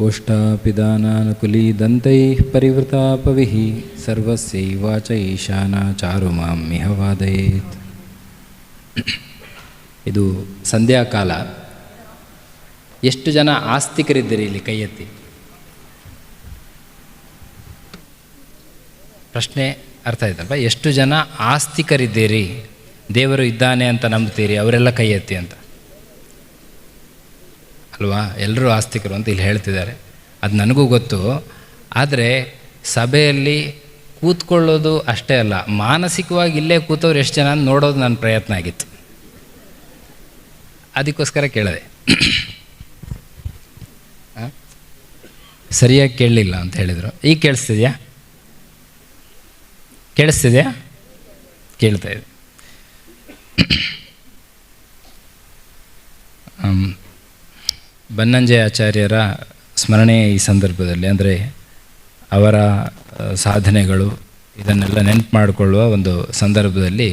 ओष्ठापिदानानुकुलीदन्तैः परिवृतापविः सर्वस्यैवाच ईशाना ಚಾರು ಮಾಂ ಮಿಹ ವಾದಯೇತ್ ಇದು ಸಂಧ್ಯಾಕಾಲ ಎಷ್ಟು ಜನ ಆಸ್ತಿಕರಿದ್ದೀರಿ ಇಲ್ಲಿ ಕೈ ಎತ್ತಿ ಪ್ರಶ್ನೆ ಅರ್ಥ ಆಯ್ತಲ್ವ ಎಷ್ಟು ಜನ ಆಸ್ತಿಕರಿದ್ದೀರಿ ದೇವರು ಇದ್ದಾನೆ ಅಂತ ನಂಬ್ತೀರಿ ಅವರೆಲ್ಲ ಕೈ ಎತ್ತಿ ಅಂತ ಅಲ್ವಾ? ಎಲ್ಲರೂ ಆಸ್ತಿಕರು ಅಂತ ಇಲ್ಲಿ ಹೇಳ್ತಿದ್ದಾರೆ. ಅದು ನನಗೂ ಗೊತ್ತು. ಆದರೆ ಸಭೆಯಲ್ಲಿ ಕೂತ್ಕೊಳ್ಳೋದು ಅಷ್ಟೇ ಅಲ್ಲ, ಮಾನಸಿಕವಾಗಿ ಇಲ್ಲೇ ಕೂತವ್ರು ಎಷ್ಟು ಜನ ನೋಡೋದು ನನ್ನ ಪ್ರಯತ್ನ ಆಗಿತ್ತು. ಅದಕ್ಕೋಸ್ಕರ ಕೇಳಿದೆ? ಸರಿಯಾಗಿ ಕೇಳಲಿಲ್ಲ ಅಂತ ಹೇಳಿದರು. ಈಗ ಕೇಳಿಸ್ತಿದ್ಯಾ? ಕೇಳಿಸ್ತಿದೆಯಾ? ಕೇಳ್ತಾ ಇದೆ. ಬನ್ನಂಜಯ ಆಚಾರ್ಯರ ಸ್ಮರಣೆ ಈ ಸಂದರ್ಭದಲ್ಲಿ, ಅಂದರೆ ಅವರ ಸಾಧನೆಗಳು ಇದನ್ನೆಲ್ಲ ನೆನಪು ಮಾಡಿಕೊಳ್ಳುವ ಒಂದು ಸಂದರ್ಭದಲ್ಲಿ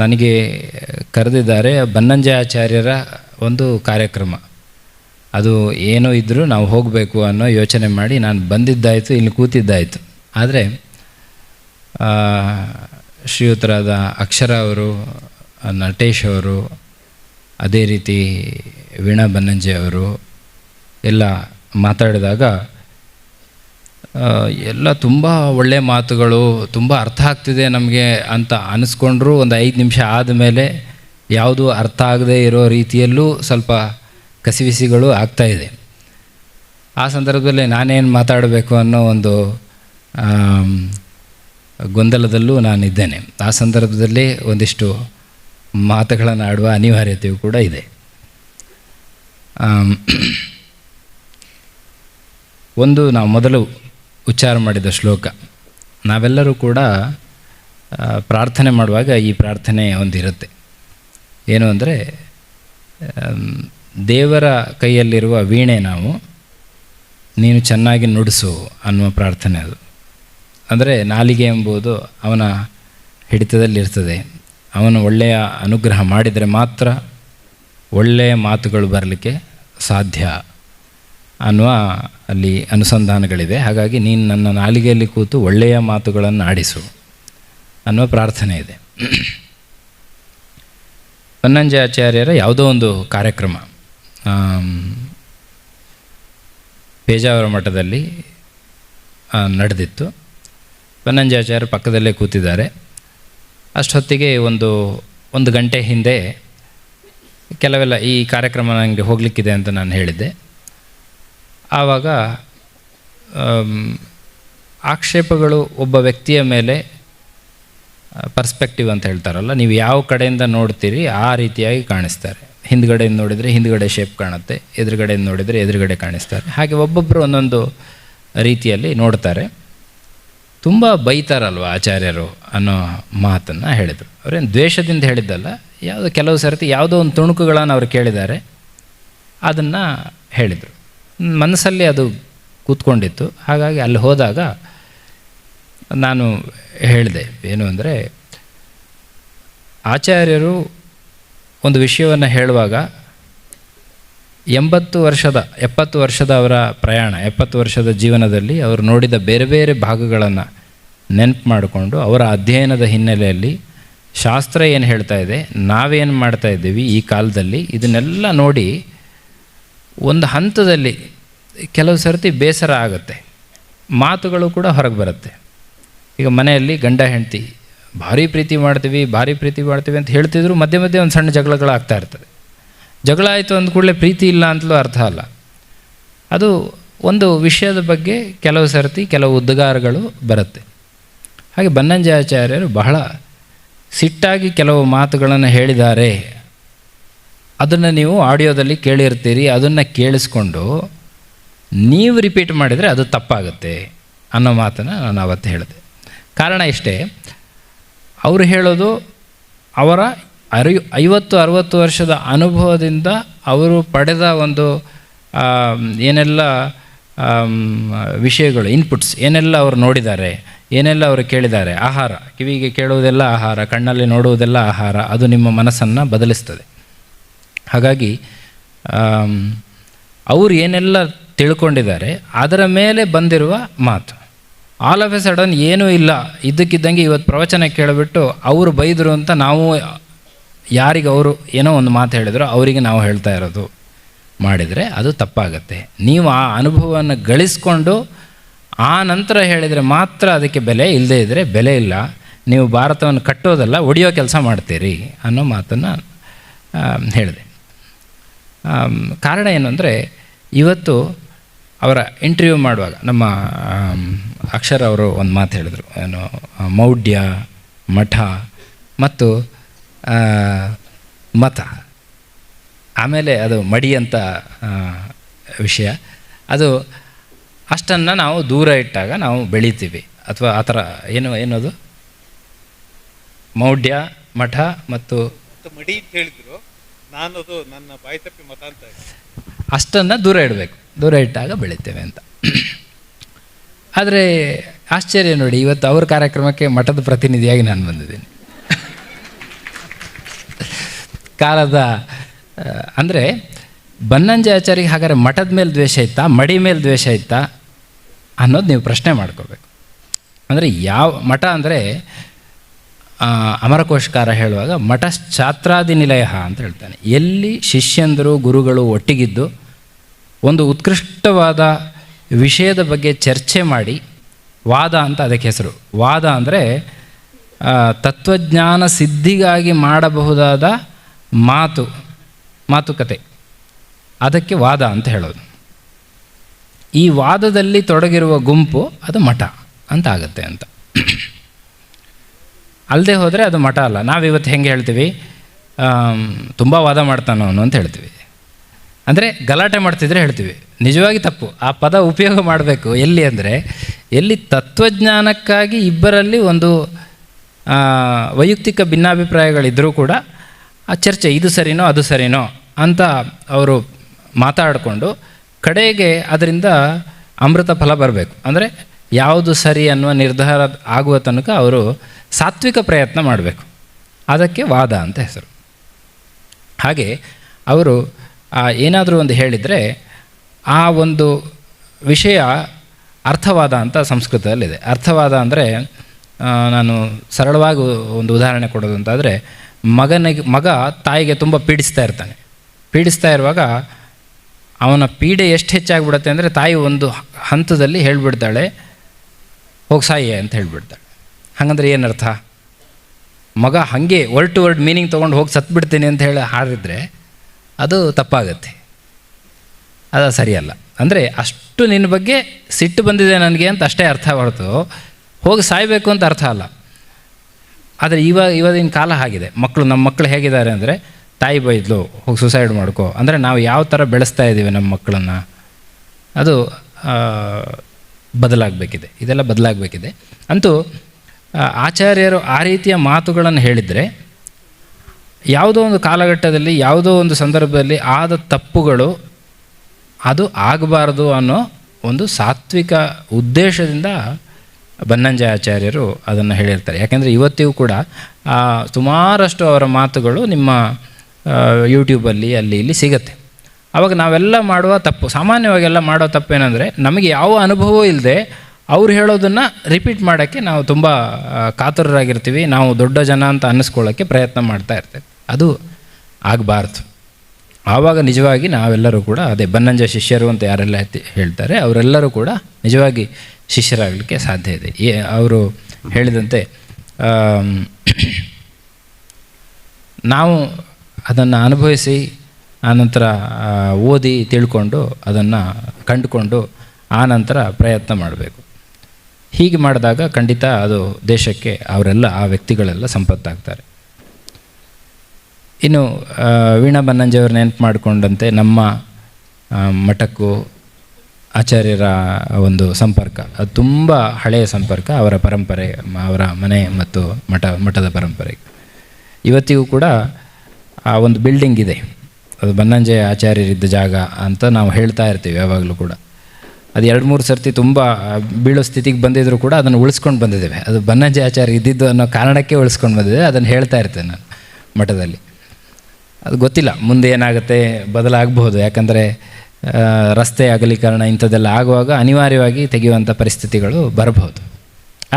ನನಗೆ ಕರೆದಿದ್ದಾರೆ ಬನ್ನಂಜಯ ಆಚಾರ್ಯರ ಒಂದು ಕಾರ್ಯಕ್ರಮ. ಅದು ಏನೋ ಇದ್ದರೂ ನಾವು ಹೋಗಬೇಕು ಅನ್ನೋ ಯೋಚನೆ ಮಾಡಿ ನಾನು ಬಂದಿದ್ದಾಯಿತು, ಇಲ್ಲಿ ಕೂತಿದ್ದಾಯಿತು. ಆದರೆ ಶ್ರೀಯುತರಾದ ಅಕ್ಷರ ಅವರು ನಟೇಶ್ ಅವರು, ಅದೇ ರೀತಿ ವೀಣಾ ಬನ್ನಂಜೆ ಅವರು ಎಲ್ಲ ಮಾತಾಡಿದಾಗ ಎಲ್ಲ ತುಂಬ ಒಳ್ಳೆಯ ಮಾತುಗಳು, ತುಂಬ ಅರ್ಥ ಆಗ್ತಿದೆ ನಮಗೆ ಅಂತ ಅನಿಸ್ಕೊಂಡ್ರು. ಒಂದು ಐದು ನಿಮಿಷ ಆದಮೇಲೆ ಯಾವುದು ಅರ್ಥ ಆಗದೇ ಇರೋ ರೀತಿಯಲ್ಲೂ ಸ್ವಲ್ಪ ಕಸಿವಿಸಿಗಳು ಆಗ್ತಾಯಿದೆ ಆ ಸಂದರ್ಭದಲ್ಲಿ ನಾನೇನು ಮಾತಾಡಬೇಕು ಅನ್ನೋ ಒಂದು ಗೊಂದಲದಲ್ಲೂ ನಾನಿದ್ದೇನೆ. ಆ ಸಂದರ್ಭದಲ್ಲಿ ಒಂದಿಷ್ಟು ಮಾತುಗಳನ್ನು ಆಡುವ ಅನಿವಾರ್ಯತೆಯೂ ಕೂಡ ಇದೆ. ಒಂದು ನಾವು ಮೊದಲು ಉಚ್ಚಾರ ಮಾಡಿದ ಶ್ಲೋಕ. ನಾವೆಲ್ಲರೂ ಕೂಡ ಪ್ರಾರ್ಥನೆ ಮಾಡುವಾಗ ಈ ಪ್ರಾರ್ಥನೆ ಒಂದಿರುತ್ತೆ. ಏನು ಅಂದರೆ ದೇವರ ಕೈಯಲ್ಲಿರುವ ವೀಣೆ ನಾವು, ನೀನು ಚೆನ್ನಾಗಿ ನುಡಿಸು ಅನ್ನುವ ಪ್ರಾರ್ಥನೆ ಅದು. ಅಂದರೆ ನಾಲಿಗೆ ಎಂಬುದು ಅವನ ಹಿಡಿತದಲ್ಲಿರ್ತದೆ. ಅವನು ಒಳ್ಳೆಯ ಅನುಗ್ರಹ ಮಾಡಿದರೆ ಮಾತ್ರ ಒಳ್ಳೆಯ ಮಾತುಗಳು ಬರಲಿಕ್ಕೆ ಸಾಧ್ಯ ಅನ್ನುವ ಅಲ್ಲಿ ಅನುಸಂಧಾನಗಳಿದೆ. ಹಾಗಾಗಿ ನೀನು ನನ್ನ ನಾಲಿಗೆಯಲ್ಲಿ ಕೂತು ಒಳ್ಳೆಯ ಮಾತುಗಳನ್ನು ಆಡಿಸು ಅನ್ನುವ ಪ್ರಾರ್ಥನೆ ಇದೆ. ಆಚಾರ್ಯರ ಯಾವುದೋ ಒಂದು ಕಾರ್ಯಕ್ರಮ ಪೇಜಾವರ ಮಠದಲ್ಲಿ ನಡೆದಿತ್ತು. ಬನ್ನಂಜಾಚಾರ್ಯ ಪಕ್ಕದಲ್ಲೇ ಕೂತಿದ್ದಾರೆ. ಅಷ್ಟೊತ್ತಿಗೆ ಒಂದು ಒಂದು ಗಂಟೆ ಹಿಂದೆ ಕೆಲವೆಲ್ಲ ಈ ಕಾರ್ಯಕ್ರಮ ನನಗೆ ಹೋಗಲಿಕ್ಕಿದೆ ಅಂತ ನಾನು ಹೇಳಿದ್ದೆ. ಆವಾಗ ಆಕ್ಷೇಪಗಳು ಒಬ್ಬ ವ್ಯಕ್ತಿಯ ಮೇಲೆ ಪರ್ಸ್ಪೆಕ್ಟಿವ್ ಅಂತ ಹೇಳ್ತಾರಲ್ಲ, ನೀವು ಯಾವ ಕಡೆಯಿಂದ ನೋಡ್ತೀರಿ, ಆ ರೀತಿಯಾಗಿ ಕಾಣಿಸ್ತಾರೆ. ಹಿಂದ್ಗಡೆಯಿಂದ ನೋಡಿದರೆ ಹಿಂದ್ಗಡೆ ಶೇಪ್ ಕಾಣುತ್ತೆ, ಎದುರುಗಡೆಯಿಂದ ನೋಡಿದರೆ ಎದುರುಗಡೆ ಕಾಣಿಸ್ತಾರೆ. ಹಾಗೆ ಒಬ್ಬೊಬ್ಬರು ಒಂದೊಂದು ರೀತಿಯಲ್ಲಿ ನೋಡ್ತಾರೆ. ತುಂಬ ಬೈತಾರಲ್ವ ಆಚಾರ್ಯರು ಅನ್ನೋ ಮಾತನ್ನು ಹೇಳಿದರು. ಅವರೇನು ದ್ವೇಷದಿಂದ ಹೇಳಿದ್ದಲ್ಲ, ಯಾವುದೋ ಕೆಲವು ಸರ್ತಿ ಯಾವುದೋ ಒಂದು ತುಣುಕುಗಳನ್ನು ಅವರು ಕೇಳಿದ್ದಾರೆ, ಅದನ್ನು ಹೇಳಿದರು. ಮನಸ್ಸಲ್ಲಿ ಅದು ಕೂತ್ಕೊಂಡಿತ್ತು. ಹಾಗಾಗಿ ಅಲ್ಲಿ ಹೋದಾಗ ನಾನು ಹೇಳಿದೆ, ಏನು ಅಂದರೆ, ಆಚಾರ್ಯರು ಒಂದು ವಿಷಯವನ್ನು ಹೇಳುವಾಗ, ಎಂಬತ್ತು ವರ್ಷದ, ಎಪ್ಪತ್ತು ವರ್ಷದ ಅವರ ಪ್ರಯಾಣ, ಎಪ್ಪತ್ತು ವರ್ಷದ ಜೀವನದಲ್ಲಿ ಅವರು ನೋಡಿದ ಬೇರೆ ಬೇರೆ ಭಾಗಗಳನ್ನು ನೆನಪು ಮಾಡಿಕೊಂಡು, ಅವರ ಅಧ್ಯಯನದ ಹಿನ್ನೆಲೆಯಲ್ಲಿ ಶಾಸ್ತ್ರ ಏನು ಹೇಳ್ತಾ ಇದೆ? ನಾವೇನು ಮಾಡ್ತಾ ಇದ್ದೀವಿ ಈ ಕಾಲದಲ್ಲಿ? ಇದನ್ನೆಲ್ಲ ನೋಡಿ ಒಂದು ಹಂತದಲ್ಲಿ ಕೆಲವು ಸರ್ತಿ ಬೇಸರ ಆಗುತ್ತೆ. ಮಾತುಗಳು ಕೂಡ ಹೊರಗೆ ಬರುತ್ತೆ. ಈಗ ಮನೆಯಲ್ಲಿ ಗಂಡ, ಹೆಂಡತಿ, ಭಾರಿ ಪ್ರೀತಿ ಮಾಡ್ತೀವಿ, ಭಾರಿ ಪ್ರೀತಿ ಮಾಡ್ತೀವಿ ಅಂತ ಹೇಳ್ತಿದ್ರು ಮಧ್ಯೆ ಮಧ್ಯೆ ಒಂದು ಸಣ್ಣ ಜಗಳಗಳು ಆಗ್ತಾ ಇರ್ತದೆ. ಜಗಳ ಆಯಿತು ಅಂದ ಕೂಡಲೇ ಪ್ರೀತಿ ಇಲ್ಲ ಅಂತಲೂ ಅರ್ಥ ಅಲ್ಲ. ಅದು ಒಂದು ವಿಷಯದ ಬಗ್ಗೆ ಕೆಲವು ಸರ್ತಿ ಕೆಲವು ಉದ್ಗಾರಗಳು ಬರುತ್ತೆ. ಹಾಗೆ ಬನ್ನಂಜಾಚಾರ್ಯರು ಬಹಳ ಸಿಟ್ಟಾಗಿ ಕೆಲವು ಮಾತುಗಳನ್ನು ಹೇಳಿದ್ದಾರೆ. ಅದನ್ನು ನೀವು ಆಡಿಯೋದಲ್ಲಿ ಕೇಳಿರ್ತೀರಿ, ಅದನ್ನು ಕೇಳಿಸ್ಕೊಂಡು ನೀವು ರಿಪೀಟ್ ಮಾಡಿದರೆ ಅದು ತಪ್ಪಾಗುತ್ತೆ ಅನ್ನೋ ಮಾತನ್ನು ನಾನು ಅವತ್ತು ಹೇಳಿದೆ. ಕಾರಣ ಇಷ್ಟೇ, ಅವರು ಹೇಳೋದು ಅವರ ಅರಿ, ಐವತ್ತು, ಅರುವತ್ತು ವರ್ಷದ ಅನುಭವದಿಂದ ಅವರು ಪಡೆದ ಒಂದು ಏನೆಲ್ಲ ವಿಷಯಗಳು ಇನ್ಪುಟ್ಸ್ ಏನೆಲ್ಲ ಅವರು ನೋಡಿದ್ದಾರೆ ಏನೆಲ್ಲ ಅವರು ಕೇಳಿದ್ದಾರೆ? ಆಹಾರ. ಕಿವಿಗೆ ಕೇಳುವುದೆಲ್ಲ ಆಹಾರ, ಕಣ್ಣಲ್ಲಿ ನೋಡುವುದೆಲ್ಲ ಆಹಾರ, ಅದು ನಿಮ್ಮ ಮನಸ್ಸನ್ನು ಬದಲಿಸ್ತದೆ. ಹಾಗಾಗಿ ಅವರು ಏನೆಲ್ಲ ತಿಳ್ಕೊಂಡಿದ್ದಾರೆ, ಅದರ ಮೇಲೆ ಬಂದಿರುವ ಮಾತು. ಆಲ್ ಆಫ್ ಎ ಸಡನ್ ಏನೂ ಇಲ್ಲ. ಇದ್ದಕ್ಕಿದ್ದಂಗೆ ಇವತ್ತು ಪ್ರವಚನ ಕೇಳಿಬಿಟ್ಟು ಅವರು ಬೈದರು ಅಂತ ನಾವು ಯಾರಿಗೆ ಅವರು ಏನೋ ಒಂದು ಮಾತು ಹೇಳಿದ್ರು, ಅವರಿಗೆ ನಾವು ಹೇಳ್ತಾ ಇರೋದು ಮಾಡಿದರೆ ಅದು ತಪ್ಪಾಗತ್ತೆ. ನೀವು ಆ ಅನುಭವವನ್ನು ಗಳಿಸ್ಕೊಂಡು ಆ ನಂತರ ಹೇಳಿದರೆ ಮಾತ್ರ ಅದಕ್ಕೆ ಬೆಲೆ ಇಲ್ಲದೇ ಇದ್ದರೆ ಬೆಲೆ ಇಲ್ಲ. ನೀವು ಭಾರತವನ್ನು ಕಟ್ಟೋದಲ್ಲ, ಒಡೆಯೋ ಕೆಲಸ ಮಾಡ್ತೀರಿ ಅನ್ನೋ ಮಾತನ್ನು ಹೇಳಿದೆ. ಕಾರಣ ಏನು ಅಂದರೆ ಇವತ್ತು ಅವರ ಇಂಟರ್ವ್ಯೂ ಮಾಡುವಾಗ ನಮ್ಮ ಅಕ್ಷರ ಅವರು ಒಂದು ಮಾತು ಹೇಳಿದರು. ಏನು, ಮೌಢ್ಯ, ಮಠ ಮತ್ತು ಮತ. ಆಮೇಲೆ ಅದು ಮಡಿ ಅಂತ ವಿಷಯ. ಅದು ಅಷ್ಟನ್ನು ನಾವು ದೂರ ಇಟ್ಟಾಗ ನಾವು ಬೆಳಿತೀವಿ. ಅಥವಾ ಆ ಥರ ಏನು ಏನದು? ಮೌಢ್ಯ ಮಠ ಮತ್ತು ಮಡಿ ಅಂತ ಹೇಳಿದ್ರು. ನಾನು ಅದು ನನ್ನ ಬಾಯಿ ತಪ್ಪಿ ಮತ ಅಂತ. ಅಷ್ಟನ್ನು ದೂರ ಇಡಬೇಕು. ದೂರ ಇಟ್ಟಾಗ ಬೆಳಿತೇವೆ ಅಂತ. ಆದರೆ ಆಶ್ಚರ್ಯ ನೋಡಿ ಇವತ್ತು ಅವ್ರ ಕಾರ್ಯಕ್ರಮಕ್ಕೆ ಮಠದ ಪ್ರತಿನಿಧಿಯಾಗಿ ನಾನು ಬಂದಿದ್ದೀನಿ. ಕಾಲದ ಅಂದರೆ ಬನ್ನಂಜೆ ಆಚಾರಿಗೆ ಹಾಗಾದ್ರೆ ಮಠದ ಮೇಲೆ ದ್ವೇಷ ಇತ್ತಾ ಮಡಿ ಮೇಲೆ ದ್ವೇಷ ಇತ್ತಾ? ಅನ್ನೋದು ನೀವು ಪ್ರಶ್ನೆ ಮಾಡ್ಕೋಬೇಕು. ಅಂದರೆ ಯಾವ, ಮಠ ಅಂದರೆ ಅಮರಕೋಶಕಾರ ಹೇಳುವಾಗ ಮಠ ಛಾತ್ರಾದಿ ನಿಲಯ ಅಂತ ಹೇಳ್ತಾನೆ. ಎಲ್ಲಿ ಶಿಷ್ಯಂದರು ಗುರುಗಳು ಒಟ್ಟಿಗಿದ್ದು ಒಂದು ಉತ್ಕೃಷ್ಟವಾದ ವಿಷಯದ ಬಗ್ಗೆ ಚರ್ಚೆ ಮಾಡಿ ವಾದ ಅಂತ ಅದಕ್ಕೆ ಹೆಸರು. ವಾದ ಅಂದರೆ ತತ್ವಜ್ಞಾನ ಸಿದ್ಧಿಗಾಗಿ ಮಾಡಬಹುದಾದ ಮಾತು, ಮಾತುಕತೆ. ಅದಕ್ಕೆ ವಾದ ಅಂತ ಹೇಳೋದು. ಈ ವಾದದಲ್ಲಿ ತೊಡಗಿರುವ ಗುಂಪು ಅದು ಮಠ ಅಂತ ಆಗುತ್ತೆ ಅಂತ. ಅಲ್ಲದೆ ಹೋದರೆ ಅದು ಮಠ ಅಲ್ಲ. ನಾವಿವತ್ತು ಹೆಂಗೆ ಹೇಳ್ತೀವಿ? ತುಂಬ ವಾದ ಮಾಡ್ತಾನೋ ಅವನು ಅಂತ ಹೇಳ್ತೀವಿ. ಅಂದರೆ ಗಲಾಟೆ ಮಾಡ್ತಿದ್ರೆ ಹೇಳ್ತೀವಿ. ನಿಜವಾಗಿ ತಪ್ಪು. ಆ ಪದ ಉಪಯೋಗ ಮಾಡಬೇಕು. ಎಲ್ಲಿ ಅಂದರೆ, ಎಲ್ಲಿ ತತ್ವಜ್ಞಾನಕ್ಕಾಗಿ ಇಬ್ಬರಲ್ಲಿ ಒಂದು ವೈಯಕ್ತಿಕ ಭಿನ್ನಾಭಿಪ್ರಾಯಗಳಿದ್ದರೂ ಕೂಡ ಆ ಚರ್ಚೆ ಇದು ಸರಿನೋ ಅದು ಸರಿನೋ ಅಂತ ಅವರು ಮಾತಾಡಿಕೊಂಡು ಕಡೆಗೆ ಅದರಿಂದ ಅಮೃತ ಫಲ ಬರಬೇಕು. ಅಂದರೆ ಯಾವುದು ಸರಿ ಅನ್ನುವ ನಿರ್ಧಾರ ಆಗುವ ತನಕ ಅವರು ಸಾತ್ವಿಕ ಪ್ರಯತ್ನ ಮಾಡಬೇಕು. ಅದಕ್ಕೆ ವಾದ ಅಂತ ಹೆಸರು. ಹಾಗೆ ಅವರು ಏನಾದರೂ ಒಂದು ಹೇಳಿದರೆ ಆ ಒಂದು ವಿಷಯ ಅರ್ಥವಾದ ಅಂತ ಸಂಸ್ಕೃತದಲ್ಲಿದೆ. ಅರ್ಥವಾದ ಅಂದರೆ ನಾನು ಸರಳವಾಗಿ ಒಂದು ಉದಾಹರಣೆ ಕೊಡೋದು ಅಂತಾದರೆ ಮಗನಿಗೆ, ಮಗ ತಾಯಿಗೆ ತುಂಬ ಪೀಡಿಸ್ತಾ ಇರ್ತಾನೆ. ಪೀಡಿಸ್ತಾ ಇರುವಾಗ ಅವನ ಪೀಡೆ ಎಷ್ಟು ಹೆಚ್ಚಾಗ್ಬಿಡುತ್ತೆ ಅಂದರೆ ತಾಯಿ ಒಂದು ಹಂತದಲ್ಲಿ ಹೇಳಿಬಿಡ್ತಾಳೆ, ಹೋಗಿ ಸಾಯಿ ಅಂತ ಹೇಳಿಬಿಡ್ತಾಳೆ. ಹಾಗಂದ್ರೆ ಏನರ್ಥ? ಮಗ ಹಾಗೆ ವರ್ಡ್ ಟು ವರ್ಡ್ ಮೀನಿಂಗ್ ತೊಗೊಂಡು ಹೋಗಿ ಸತ್ಬಿಡ್ತೀನಿ ಅಂತ ಹೇಳಿ ಹಾಡಿದ್ರೆ ಅದು ತಪ್ಪಾಗತ್ತೆ. ಅದು ಸರಿಯಲ್ಲ. ಅಂದರೆ ಅಷ್ಟು ನಿನ್ನ ಬಗ್ಗೆ ಸಿಟ್ಟು ಬಂದಿದೆ ನನಗೆ ಅಂತ ಅಷ್ಟೇ ಅರ್ಥ ಹೊರತು, ಹೋಗಿ ಸಾಯಬೇಕು ಅಂತ ಅರ್ಥ ಅಲ್ಲ. ಆದರೆ ಇವಾಗ, ಇವಾಗಿನ ಕಾಲ ಆಗಿದೆ ಮಕ್ಕಳು ನಮ್ಮ ಮಕ್ಕಳು ಹೇಗಿದ್ದಾರೆ ಅಂದರೆ ತಾಯಿ ಬೈದ್ಲು, ಹೋಗಿ ಸುಸೈಡ್ ಮಾಡ್ಕೋ. ಅಂದರೆ ನಾವು ಯಾವ ಥರ ಬೆಳೆಸ್ತಾ ಇದ್ದೀವಿ ನಮ್ಮ ಮಕ್ಕಳನ್ನು, ಅದು ಬದಲಾಗಬೇಕಿದೆ. ಇದೆಲ್ಲ ಬದಲಾಗಬೇಕಿದೆ. ಅಂತೂ ಆಚಾರ್ಯರು ಆ ರೀತಿಯ ಮಾತುಗಳನ್ನು ಹೇಳಿದರೆ, ಯಾವುದೋ ಒಂದು ಕಾಲಘಟ್ಟದಲ್ಲಿ, ಯಾವುದೋ ಒಂದು ಸಂದರ್ಭದಲ್ಲಿ ಆದ ತಪ್ಪುಗಳು, ಅದು ಆಗಬಾರ್ದು ಅನ್ನೋ ಒಂದು ಸಾತ್ವಿಕ ಉದ್ದೇಶದಿಂದ ಬನ್ನಂಜಯ ಆಚಾರ್ಯರು ಅದನ್ನು ಹೇಳಿರ್ತಾರೆ. ಯಾಕೆಂದರೆ ಇವತ್ತಿಗೂ ಕೂಡ ಸುಮಾರಷ್ಟು ಅವರ ಮಾತುಗಳು ನಿಮ್ಮ ಯೂಟ್ಯೂಬಲ್ಲಿ ಅಲ್ಲಿ ಇಲ್ಲಿ ಸಿಗತ್ತೆ. ಆವಾಗ ನಾವೆಲ್ಲ ಮಾಡುವ ತಪ್ಪು ಸಾಮಾನ್ಯವಾಗೆಲ್ಲ ಮಾಡೋ ತಪ್ಪೇನೆಂದರೆ ನಮಗೆ ಯಾವ ಅನುಭವವೂ ಇಲ್ಲದೆ ಅವ್ರು ಹೇಳೋದನ್ನು ರಿಪೀಟ್ ಮಾಡೋಕ್ಕೆ ನಾವು ತುಂಬ ಕಾತುರರಾಗಿರ್ತೀವಿ, ನಾವು ದೊಡ್ಡ ಜನ ಅಂತ ಅನ್ನಿಸ್ಕೊಳ್ಳೋಕ್ಕೆ ಪ್ರಯತ್ನ ಮಾಡ್ತಾ ಇರ್ತೇವೆ. ಅದು ಆಗಬಾರ್ದು. ಆವಾಗ ನಿಜವಾಗಿ ನಾವೆಲ್ಲರೂ ಕೂಡ ಅದೇ ಬನ್ನಂಜ ಶಿಷ್ಯರು ಅಂತ ಯಾರೆಲ್ಲ ಹೇಳ್ತಾರೆ, ಅವರೆಲ್ಲರೂ ಕೂಡ ನಿಜವಾಗಿ ಶಿಷ್ಯರಾಗಲಿಕ್ಕೆ ಸಾಧ್ಯ ಇದೆ. ಏ, ಅವರು ಹೇಳಿದಂತೆ ನಾವು ಅದನ್ನು ಅನುಭವಿಸಿ, ಆನಂತರ ಓದಿ ತಿಳ್ಕೊಂಡು ಅದನ್ನು ಕಂಡುಕೊಂಡು ಆನಂತರ ಪ್ರಯತ್ನ ಮಾಡಬೇಕು. ಹೀಗೆ ಮಾಡಿದಾಗ ಖಂಡಿತ ಅದು ದೇಶಕ್ಕೆ ಅವರೆಲ್ಲ, ಆ ವ್ಯಕ್ತಿಗಳೆಲ್ಲ ಸಂಪತ್ತಾಗ್ತಾರೆ. ಇನ್ನು ವೀಣಾ ಬನ್ನಂಜಿಯವ್ರ ನೆನಪು ಮಾಡಿಕೊಂಡಂತೆ ನಮ್ಮ ಮಠಕ್ಕೂ ಆಚಾರ್ಯರ ಒಂದು ಸಂಪರ್ಕ. ಅದು ತುಂಬ ಹಳೆಯ ಸಂಪರ್ಕ, ಅವರ ಪರಂಪರೆ, ಅವರ ಮನೆ ಮತ್ತು ಮಠ, ಮಠದ ಪರಂಪರೆ. ಇವತ್ತಿಗೂ ಕೂಡ ಆ ಒಂದು ಬಿಲ್ಡಿಂಗ್ ಇದೆ. ಅದು ಬನ್ನಂಜಯ ಆಚಾರ್ಯರಿದ್ದ ಜಾಗ ಅಂತ ನಾವು ಹೇಳ್ತಾ ಇರ್ತೀವಿ ಯಾವಾಗಲೂ ಕೂಡ. ಅದು ಎರಡು ಮೂರು ಸರ್ತಿ ತುಂಬ ಬೀಳೋ ಸ್ಥಿತಿಗೆ ಬಂದಿದ್ದರೂ ಕೂಡ ಅದನ್ನು ಉಳಿಸ್ಕೊಂಡು ಬಂದಿದ್ದೇವೆ. ಅದು ಬನ್ನಂಜಯ ಆಚಾರ್ಯ ಇದ್ದಿದ್ದು ಅನ್ನೋ ಕಾರಣಕ್ಕೆ ಉಳಿಸ್ಕೊಂಡು ಬಂದಿದೆ ಅದನ್ನು ಹೇಳ್ತಾ ಇರ್ತೇನೆ ನಾನು ಮಠದಲ್ಲಿ. ಅದು ಗೊತ್ತಿಲ್ಲ, ಮುಂದೆ ಏನಾಗುತ್ತೆ ಬದಲಾಗಬಹುದು ಯಾಕಂದರೆ ರಸ್ತೆ ಅಗಲೀಕರಣ ಇಂಥದ್ದೆಲ್ಲ ಆಗುವಾಗ ಅನಿವಾರ್ಯವಾಗಿ ತೆಗೆಯುವಂಥ ಪರಿಸ್ಥಿತಿಗಳು ಬರಬಹುದು.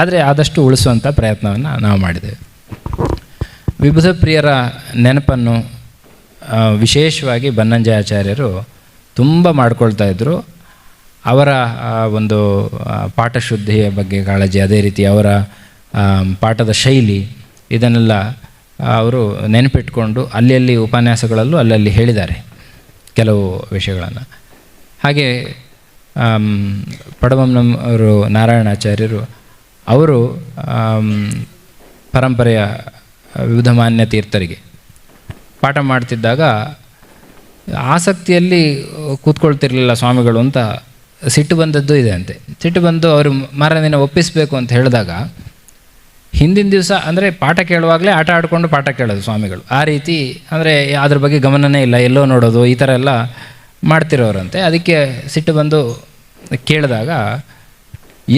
ಆದರೆ ಆದಷ್ಟು ಉಳಿಸುವಂಥ ಪ್ರಯತ್ನವನ್ನು ನಾವು ಮಾಡಿದ್ದೇವೆ. ವಿಬುಧ ಪ್ರಿಯರ ನೆನಪನ್ನು ವಿಶೇಷವಾಗಿ ಬನ್ನಂಜಯಾಚಾರ್ಯರು ತುಂಬ ಮಾಡ್ಕೊಳ್ತಾ ಇದ್ದರು ಅವರ ಒಂದು ಪಾಠ ಪಾಠಶುದ್ಧಿಯ ಬಗ್ಗೆ ಕಾಳಜಿ ಅದೇ ರೀತಿ ಅವರ ಪಾಠದ ಶೈಲಿ ಇದನ್ನೆಲ್ಲ ಅವರು ನೆನಪಿಟ್ಕೊಂಡು ಅಲ್ಲಿ ಅಲ್ಲಿ ಉಪನ್ಯಾಸಗಳಲ್ಲೂ ಅಲ್ಲಲ್ಲಿ ಹೇಳಿದ್ದಾರೆ ಕೆಲವು ವಿಷಯಗಳನ್ನು. ಹಾಗೆ ಆಮ್, ಅವರು ನಾರಾಯಣಾಚಾರ್ಯರು ಅವರು ಪರಂಪರೆಯ ವಿವಿಧ ಮಾನ್ಯ ತೀರ್ಥರಿಗೆ. ಪಾಠ ಮಾಡ್ತಿದ್ದಾಗ ಆಸಕ್ತಿಯಲ್ಲಿ ಕೂತ್ಕೊಳ್ತಿರ್ಲಿಲ್ಲ ಸ್ವಾಮಿಗಳು ಅಂತ ಸಿಟ್ಟು ಬಂದದ್ದು ಇದೆ ಅಂತೆ. ಸಿಟ್ಟು ಬಂದು ಅವರು ಮಾರನೇ ದಿನ ಒಪ್ಪಿಸಬೇಕು ಅಂತ ಹೇಳಿದಾಗ ಹಿಂದಿನ ದಿವಸ ಅಂದರೆ ಪಾಠ ಕೇಳುವಾಗಲೇ ಆಟ ಆಡಿಕೊಂಡು ಪಾಠ ಕೇಳೋದು ಸ್ವಾಮಿಗಳು. ಆ ರೀತಿ ಅಂದರೆ ಅದ್ರ ಬಗ್ಗೆ ಗಮನನೇ ಇಲ್ಲ. ಎಲ್ಲೋ ನೋಡೋದು ಈ ಥರ ಎಲ್ಲ ಮಾಡ್ತಿರೋರಂತೆ. ಅದಕ್ಕೆ ಸಿಟ್ಟು ಬಂದು ಕೇಳಿದಾಗ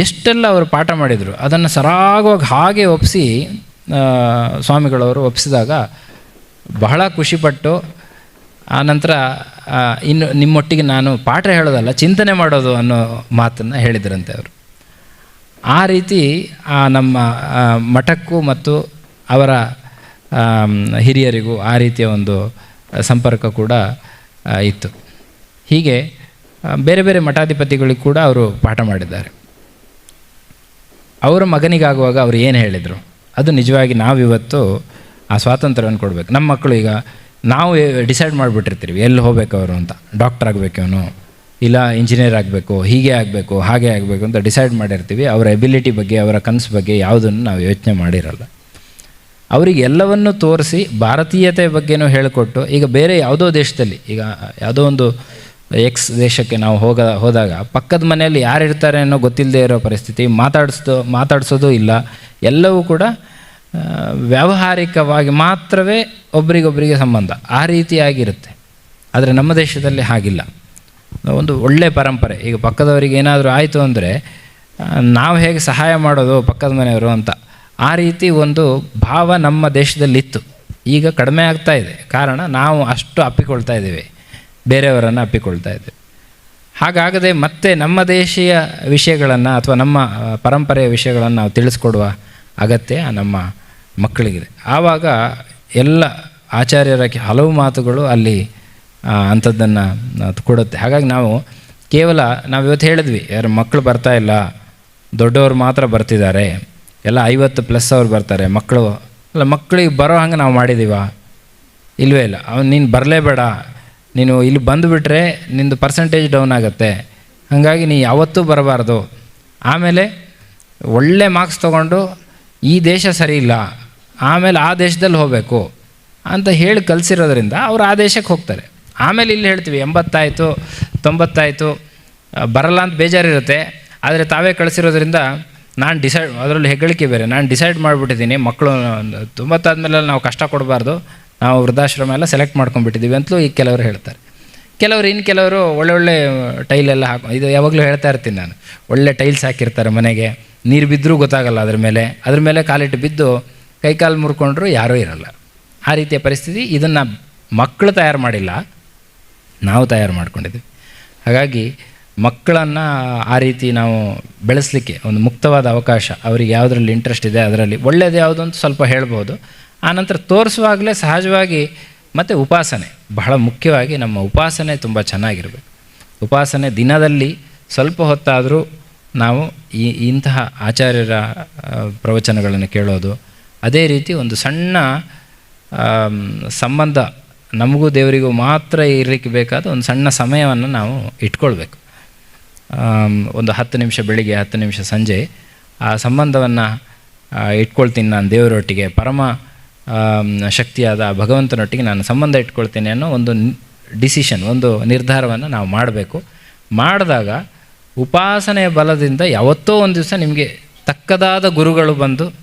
ಎಷ್ಟೆಲ್ಲ ಅವರು ಪಾಠ ಮಾಡಿದರು. ಅದನ್ನು ಸರಾಗವಾಗಿ ಹಾಗೆ ಒಪ್ಪಿಸಿ ಸ್ವಾಮಿಗಳವರು ಒಪ್ಪಿಸಿದಾಗ ಬಹಳ ಖುಷಿಪಟ್ಟು, ಆ ನಂತರ ಇನ್ನು ನಿಮ್ಮೊಟ್ಟಿಗೆ ನಾನು ಪಾಠ ಹೇಳೋದಲ್ಲ, ಚಿಂತನೆ ಮಾಡೋದು ಅನ್ನೋ ಮಾತನ್ನು ಹೇಳಿದ್ರಂತೆ ಅವರು. ಆ ರೀತಿ, ಆ, ನಮ್ಮ ಮಠಕ್ಕೂ ಮತ್ತು ಅವರ ಹಿರಿಯರಿಗೂ ಆ ರೀತಿಯ ಒಂದು ಸಂಪರ್ಕ ಕೂಡ ಇತ್ತು. ಹೀಗೆ ಬೇರೆ ಬೇರೆ ಮಠಾಧಿಪತಿಗಳಿಗೆ ಕೂಡ ಅವರು ಪಾಠ ಮಾಡಿದ್ದಾರೆ. ಅವರ ಮಗನಿಗಾಗುವಾಗ ಅವರು ಏನು ಹೇಳಿದರು? ಅದು ನಿಜವಾಗಿ ನಾವಿವತ್ತು ಆ ಸ್ವಾತಂತ್ರ್ಯವನ್ನು ಕೊಡಬೇಕು. ನಮ್ಮ ಮಕ್ಕಳು ಈಗ ನಾವು ಡಿಸೈಡ್ ಮಾಡಿಬಿಟ್ಟಿರ್ತೀವಿ, ಎಲ್ಲಿ ಹೋಗ್ಬೇಕು ಅವರು ಅಂತ. ಡಾಕ್ಟರ್ ಆಗಬೇಕು ಅವನು, ಇಲ್ಲ ಇಂಜಿನಿಯರ್ ಆಗಬೇಕು, ಹೀಗೆ ಆಗಬೇಕು, ಹಾಗೆ ಆಗಬೇಕು ಅಂತ ಡಿಸೈಡ್ ಮಾಡಿರ್ತೀವಿ. ಅವರ ಎಬಿಲಿಟಿ ಬಗ್ಗೆ, ಅವರ ಕನಸು ಬಗ್ಗೆ ಯಾವುದನ್ನು ನಾವು ಯೋಚನೆ ಮಾಡಿರಲ್ಲ. ಅವರಿಗೆ ಎಲ್ಲವನ್ನೂ ತೋರಿಸಿ ಭಾರತೀಯತೆ ಬಗ್ಗೆನೂ ಹೇಳಿಕೊಟ್ಟು, ಈಗ ಬೇರೆ ಯಾವುದೋ ದೇಶದಲ್ಲಿ, ಈಗ ಯಾವುದೋ ಒಂದು ಎಕ್ಸ್ ದೇಶಕ್ಕೆ ನಾವು ಹೋಗ, ಹೋದಾಗ ಪಕ್ಕದ ಮನೆಯಲ್ಲಿ ಯಾರು ಇರ್ತಾರೆ ಅನ್ನೋ ಗೊತ್ತಿಲ್ಲದೆ ಇರೋ ಪರಿಸ್ಥಿತಿ ಮಾತಾಡಿಸ್ದು, ಮಾತಾಡಿಸೋದು ಇಲ್ಲ. ಎಲ್ಲವೂ ಕೂಡ ವ್ಯಾವಹಾರಿಕವಾಗಿ ಮಾತ್ರವೇ ಒಬ್ರಿಗೊಬ್ಬರಿಗೆ ಸಂಬಂಧ. ಆ ರೀತಿಯಾಗಿರುತ್ತೆ. ಆದರೆ ನಮ್ಮ ದೇಶದಲ್ಲಿ ಹಾಗಿಲ್ಲ. ಒಂದು ಒಳ್ಳೆಯ ಪರಂಪರೆ. ಈಗ ಪಕ್ಕದವರಿಗೆ ಏನಾದರೂ ಆಯಿತು ಅಂದರೆ ನಾವು ಹೇಗೆ ಸಹಾಯ ಮಾಡೋದು ಪಕ್ಕದ ಮನೆಯವರು ಅಂತ. ಆ ರೀತಿ ಒಂದು ಭಾವ ನಮ್ಮ ದೇಶದಲ್ಲಿತ್ತು. ಈಗ ಕಡಿಮೆ ಆಗ್ತಾ ಇದೆ. ಕಾರಣ ನಾವು ಅಷ್ಟು ಅಪ್ಪಿಕೊಳ್ತಾ ಇದ್ದೇವೆ. ಬೇರೆಯವರನ್ನು ಅಪ್ಪಿಕೊಳ್ತಾ ಇದ್ದೇವೆ ಹಾಗಾಗದೆ ಮತ್ತೆ ನಮ್ಮ ದೇಶೀಯ ವಿಷಯಗಳನ್ನು ಅಥವಾ ನಮ್ಮ ಪರಂಪರೆಯ ವಿಷಯಗಳನ್ನು ನಾವು ತಿಳಿಸ್ಕೊಡುವ ಅಗತ್ಯ ನಮ್ಮ ಮಕ್ಕಳಿಗಿದೆ. ಆವಾಗ ಎಲ್ಲ ಆಚಾರ್ಯರ ಹಲವು ಮಾತುಗಳು ಅಲ್ಲಿ ಅಂಥದ್ದನ್ನು ಕೊಡುತ್ತೆ. ಹಾಗಾಗಿ ನಾವು ಕೇವಲ, ನಾವು ಇವತ್ತು ಹೇಳಿದ್ವಿ, ಯಾರು ಮಕ್ಕಳು ಬರ್ತಾ ಇಲ್ಲ, ದೊಡ್ಡವರು ಮಾತ್ರ ಬರ್ತಿದ್ದಾರೆ, ಎಲ್ಲ ಐವತ್ತು ಪ್ಲಸ್ ಅವ್ರು ಬರ್ತಾರೆ, ಮಕ್ಕಳು, ಅಲ್ಲ ಮಕ್ಕಳಿಗೆ ಬರೋ ಹಂಗೆ ನಾವು ಮಾಡಿದ್ದೀವ ಇಲ್ಲವೇ ಇಲ್ಲ. ಅವ್ನು ನೀನು ಬರಲೇಬೇಡ ನೀನು ಇಲ್ಲಿ ಬಂದುಬಿಟ್ರೆ ನಿಂದು ಪರ್ಸೆಂಟೇಜ್ ಡೌನ್ ಆಗುತ್ತೆ. ಹಾಗಾಗಿ ನೀ ಯಾವತ್ತೂ ಬರಬಾರ್ದು. ಆಮೇಲೆ ಒಳ್ಳೆ ಮಾರ್ಕ್ಸ್ ತೊಗೊಂಡು ಈ ದೇಶ ಸರಿ ಇಲ್ಲ, ಆಮೇಲೆ ಆ ದೇಶದಲ್ಲಿ ಹೋಗಬೇಕು ಅಂತ ಹೇಳಿ ಕಲಿಸಿರೋದ್ರಿಂದ ಅವರು ಆ ದೇಶಕ್ಕೆ ಹೋಗ್ತಾರೆ. ಆಮೇಲೆ ಇಲ್ಲಿ ಹೇಳ್ತೀವಿ, ಎಂಬತ್ತಾಯಿತು, ತೊಂಬತ್ತಾಯಿತು, ಬರಲ್ಲ ಅಂತ ಬೇಜಾರಿರುತ್ತೆ. ಆದರೆ ತಾವೇ ಕಳಿಸಿರೋದ್ರಿಂದ ನಾನು ಡಿಸೈಡ್ ಅದರಲ್ಲಿ ಹೆಗ್ಗಳಿಕೆ ಬೇರೆ. ನಾನು ಡಿಸೈಡ್ ಮಾಡಿಬಿಟ್ಟಿದ್ದೀನಿ, ಮಕ್ಕಳು ತೊಂಬತ್ತಾದ ಮೇಲೆ ನಾವು ಕಷ್ಟ ಕೊಡಬಾರ್ದು. ನಾವು ವೃದ್ಧಾಶ್ರಮ ಎಲ್ಲ ಸೆಲೆಕ್ಟ್ ಮಾಡ್ಕೊಂಡ್ಬಿಟ್ಟಿದ್ದೀವಿ ಅಂತಲೂ ಈಗ ಕೆಲವರು ಹೇಳ್ತಾರೆ. ಕೆಲವರು ಇನ್ನು ಕೆಲವರು ಒಳ್ಳೊಳ್ಳೆ ಟೈಲೆಲ್ಲ ಹಾಕೋ, ಇದು ಯಾವಾಗಲೂ ಹೇಳ್ತಾ ಇರ್ತೀನಿ ನಾನು. ಒಳ್ಳೆ ಟೈಲ್ಸ್ ಹಾಕಿರ್ತಾರೆ ಮನೆಗೆ. ನೀರು ಬಿದ್ದರೂ ಗೊತ್ತಾಗಲ್ಲ ಅದ್ರ ಮೇಲೆ. ಅದ್ರ ಮೇಲೆ ಕಾಲಿಟ್ಟು ಬಿದ್ದು ಕೈಕಾಲು ಮುರ್ಕೊಂಡ್ರು ಯಾರೂ ಇರಲ್ಲ. ಆ ರೀತಿಯ ಪರಿಸ್ಥಿತಿ ಇದನ್ನು ಮಕ್ಕಳು ತಯಾರು ಮಾಡಿಲ್ಲ. ನಾವು ತಯಾರು ಮಾಡ್ಕೊಂಡಿದ್ದೀವಿ. ಹಾಗಾಗಿ ಮಕ್ಕಳನ್ನು ಆ ರೀತಿ ನಾವು ಬೆಳೆಸಲಿಕ್ಕೆ ಒಂದು ಮುಕ್ತವಾದ ಅವಕಾಶ, ಅವರಿಗೆ ಯಾವುದರಲ್ಲಿ ಇಂಟ್ರೆಸ್ಟ್ ಇದೆ ಅದರಲ್ಲಿ ಒಳ್ಳೆಯದು ಯಾವುದು ಅಂತ ಸ್ವಲ್ಪ ಹೇಳ್ಬೋದು. ಆನಂತರ ತೋರಿಸುವಾಗಲೇ ಸಹಜವಾಗಿ ಮತ್ತು ಉಪಾಸನೆ. ಬಹಳ ಮುಖ್ಯವಾಗಿ ನಮ್ಮ ಉಪಾಸನೆ ತುಂಬ ಚೆನ್ನಾಗಿರಬೇಕು. ಉಪಾಸನೆ ದಿನದಲ್ಲಿ ಸ್ವಲ್ಪ ಹೊತ್ತಾದರೂ ನಾವು ಈ ಇಂತಹ ಆಚಾರ್ಯರ ಪ್ರವಚನಗಳನ್ನು ಕೇಳೋದು. ಅದೇ ರೀತಿ ಒಂದು ಸಣ್ಣ ಸಂಬಂಧ ನಮಗೂ ದೇವರಿಗೂ ಮಾತ್ರ ಇರಲಿಕ್ಕೆ ಬೇಕಾದ ಒಂದು ಸಣ್ಣ ಸಮಯವನ್ನು ನಾವು ಇಟ್ಕೊಳ್ಬೇಕು. ಒಂದು ಹತ್ತು ನಿಮಿಷ ಬೆಳಿಗ್ಗೆ, ಹತ್ತು ನಿಮಿಷ ಸಂಜೆ ಆ ಸಂಬಂಧವನ್ನು ಇಟ್ಕೊಳ್ತೀನಿ ನಾನು ದೇವರೊಟ್ಟಿಗೆ. ಪರಮ ಶಕ್ತಿಯಾದ ಭಗವಂತನೊಟ್ಟಿಗೆ ನಾನು ಸಂಬಂಧ ಇಟ್ಕೊಳ್ತೇನೆ ಅನ್ನೋ ಒಂದು ಡಿಸಿಷನ್ ಒಂದು ನಿರ್ಧಾರವನ್ನು ನಾವು ಮಾಡಬೇಕು. ಮಾಡಿದಾಗ ಉಪಾಸನೆಯ ಬಲದಿಂದ ಯಾವತ್ತೋ ಒಂದು ದಿವಸ ನಿಮಗೆ ತಕ್ಕದಾದ ಗುರುಗಳು ಬಂದು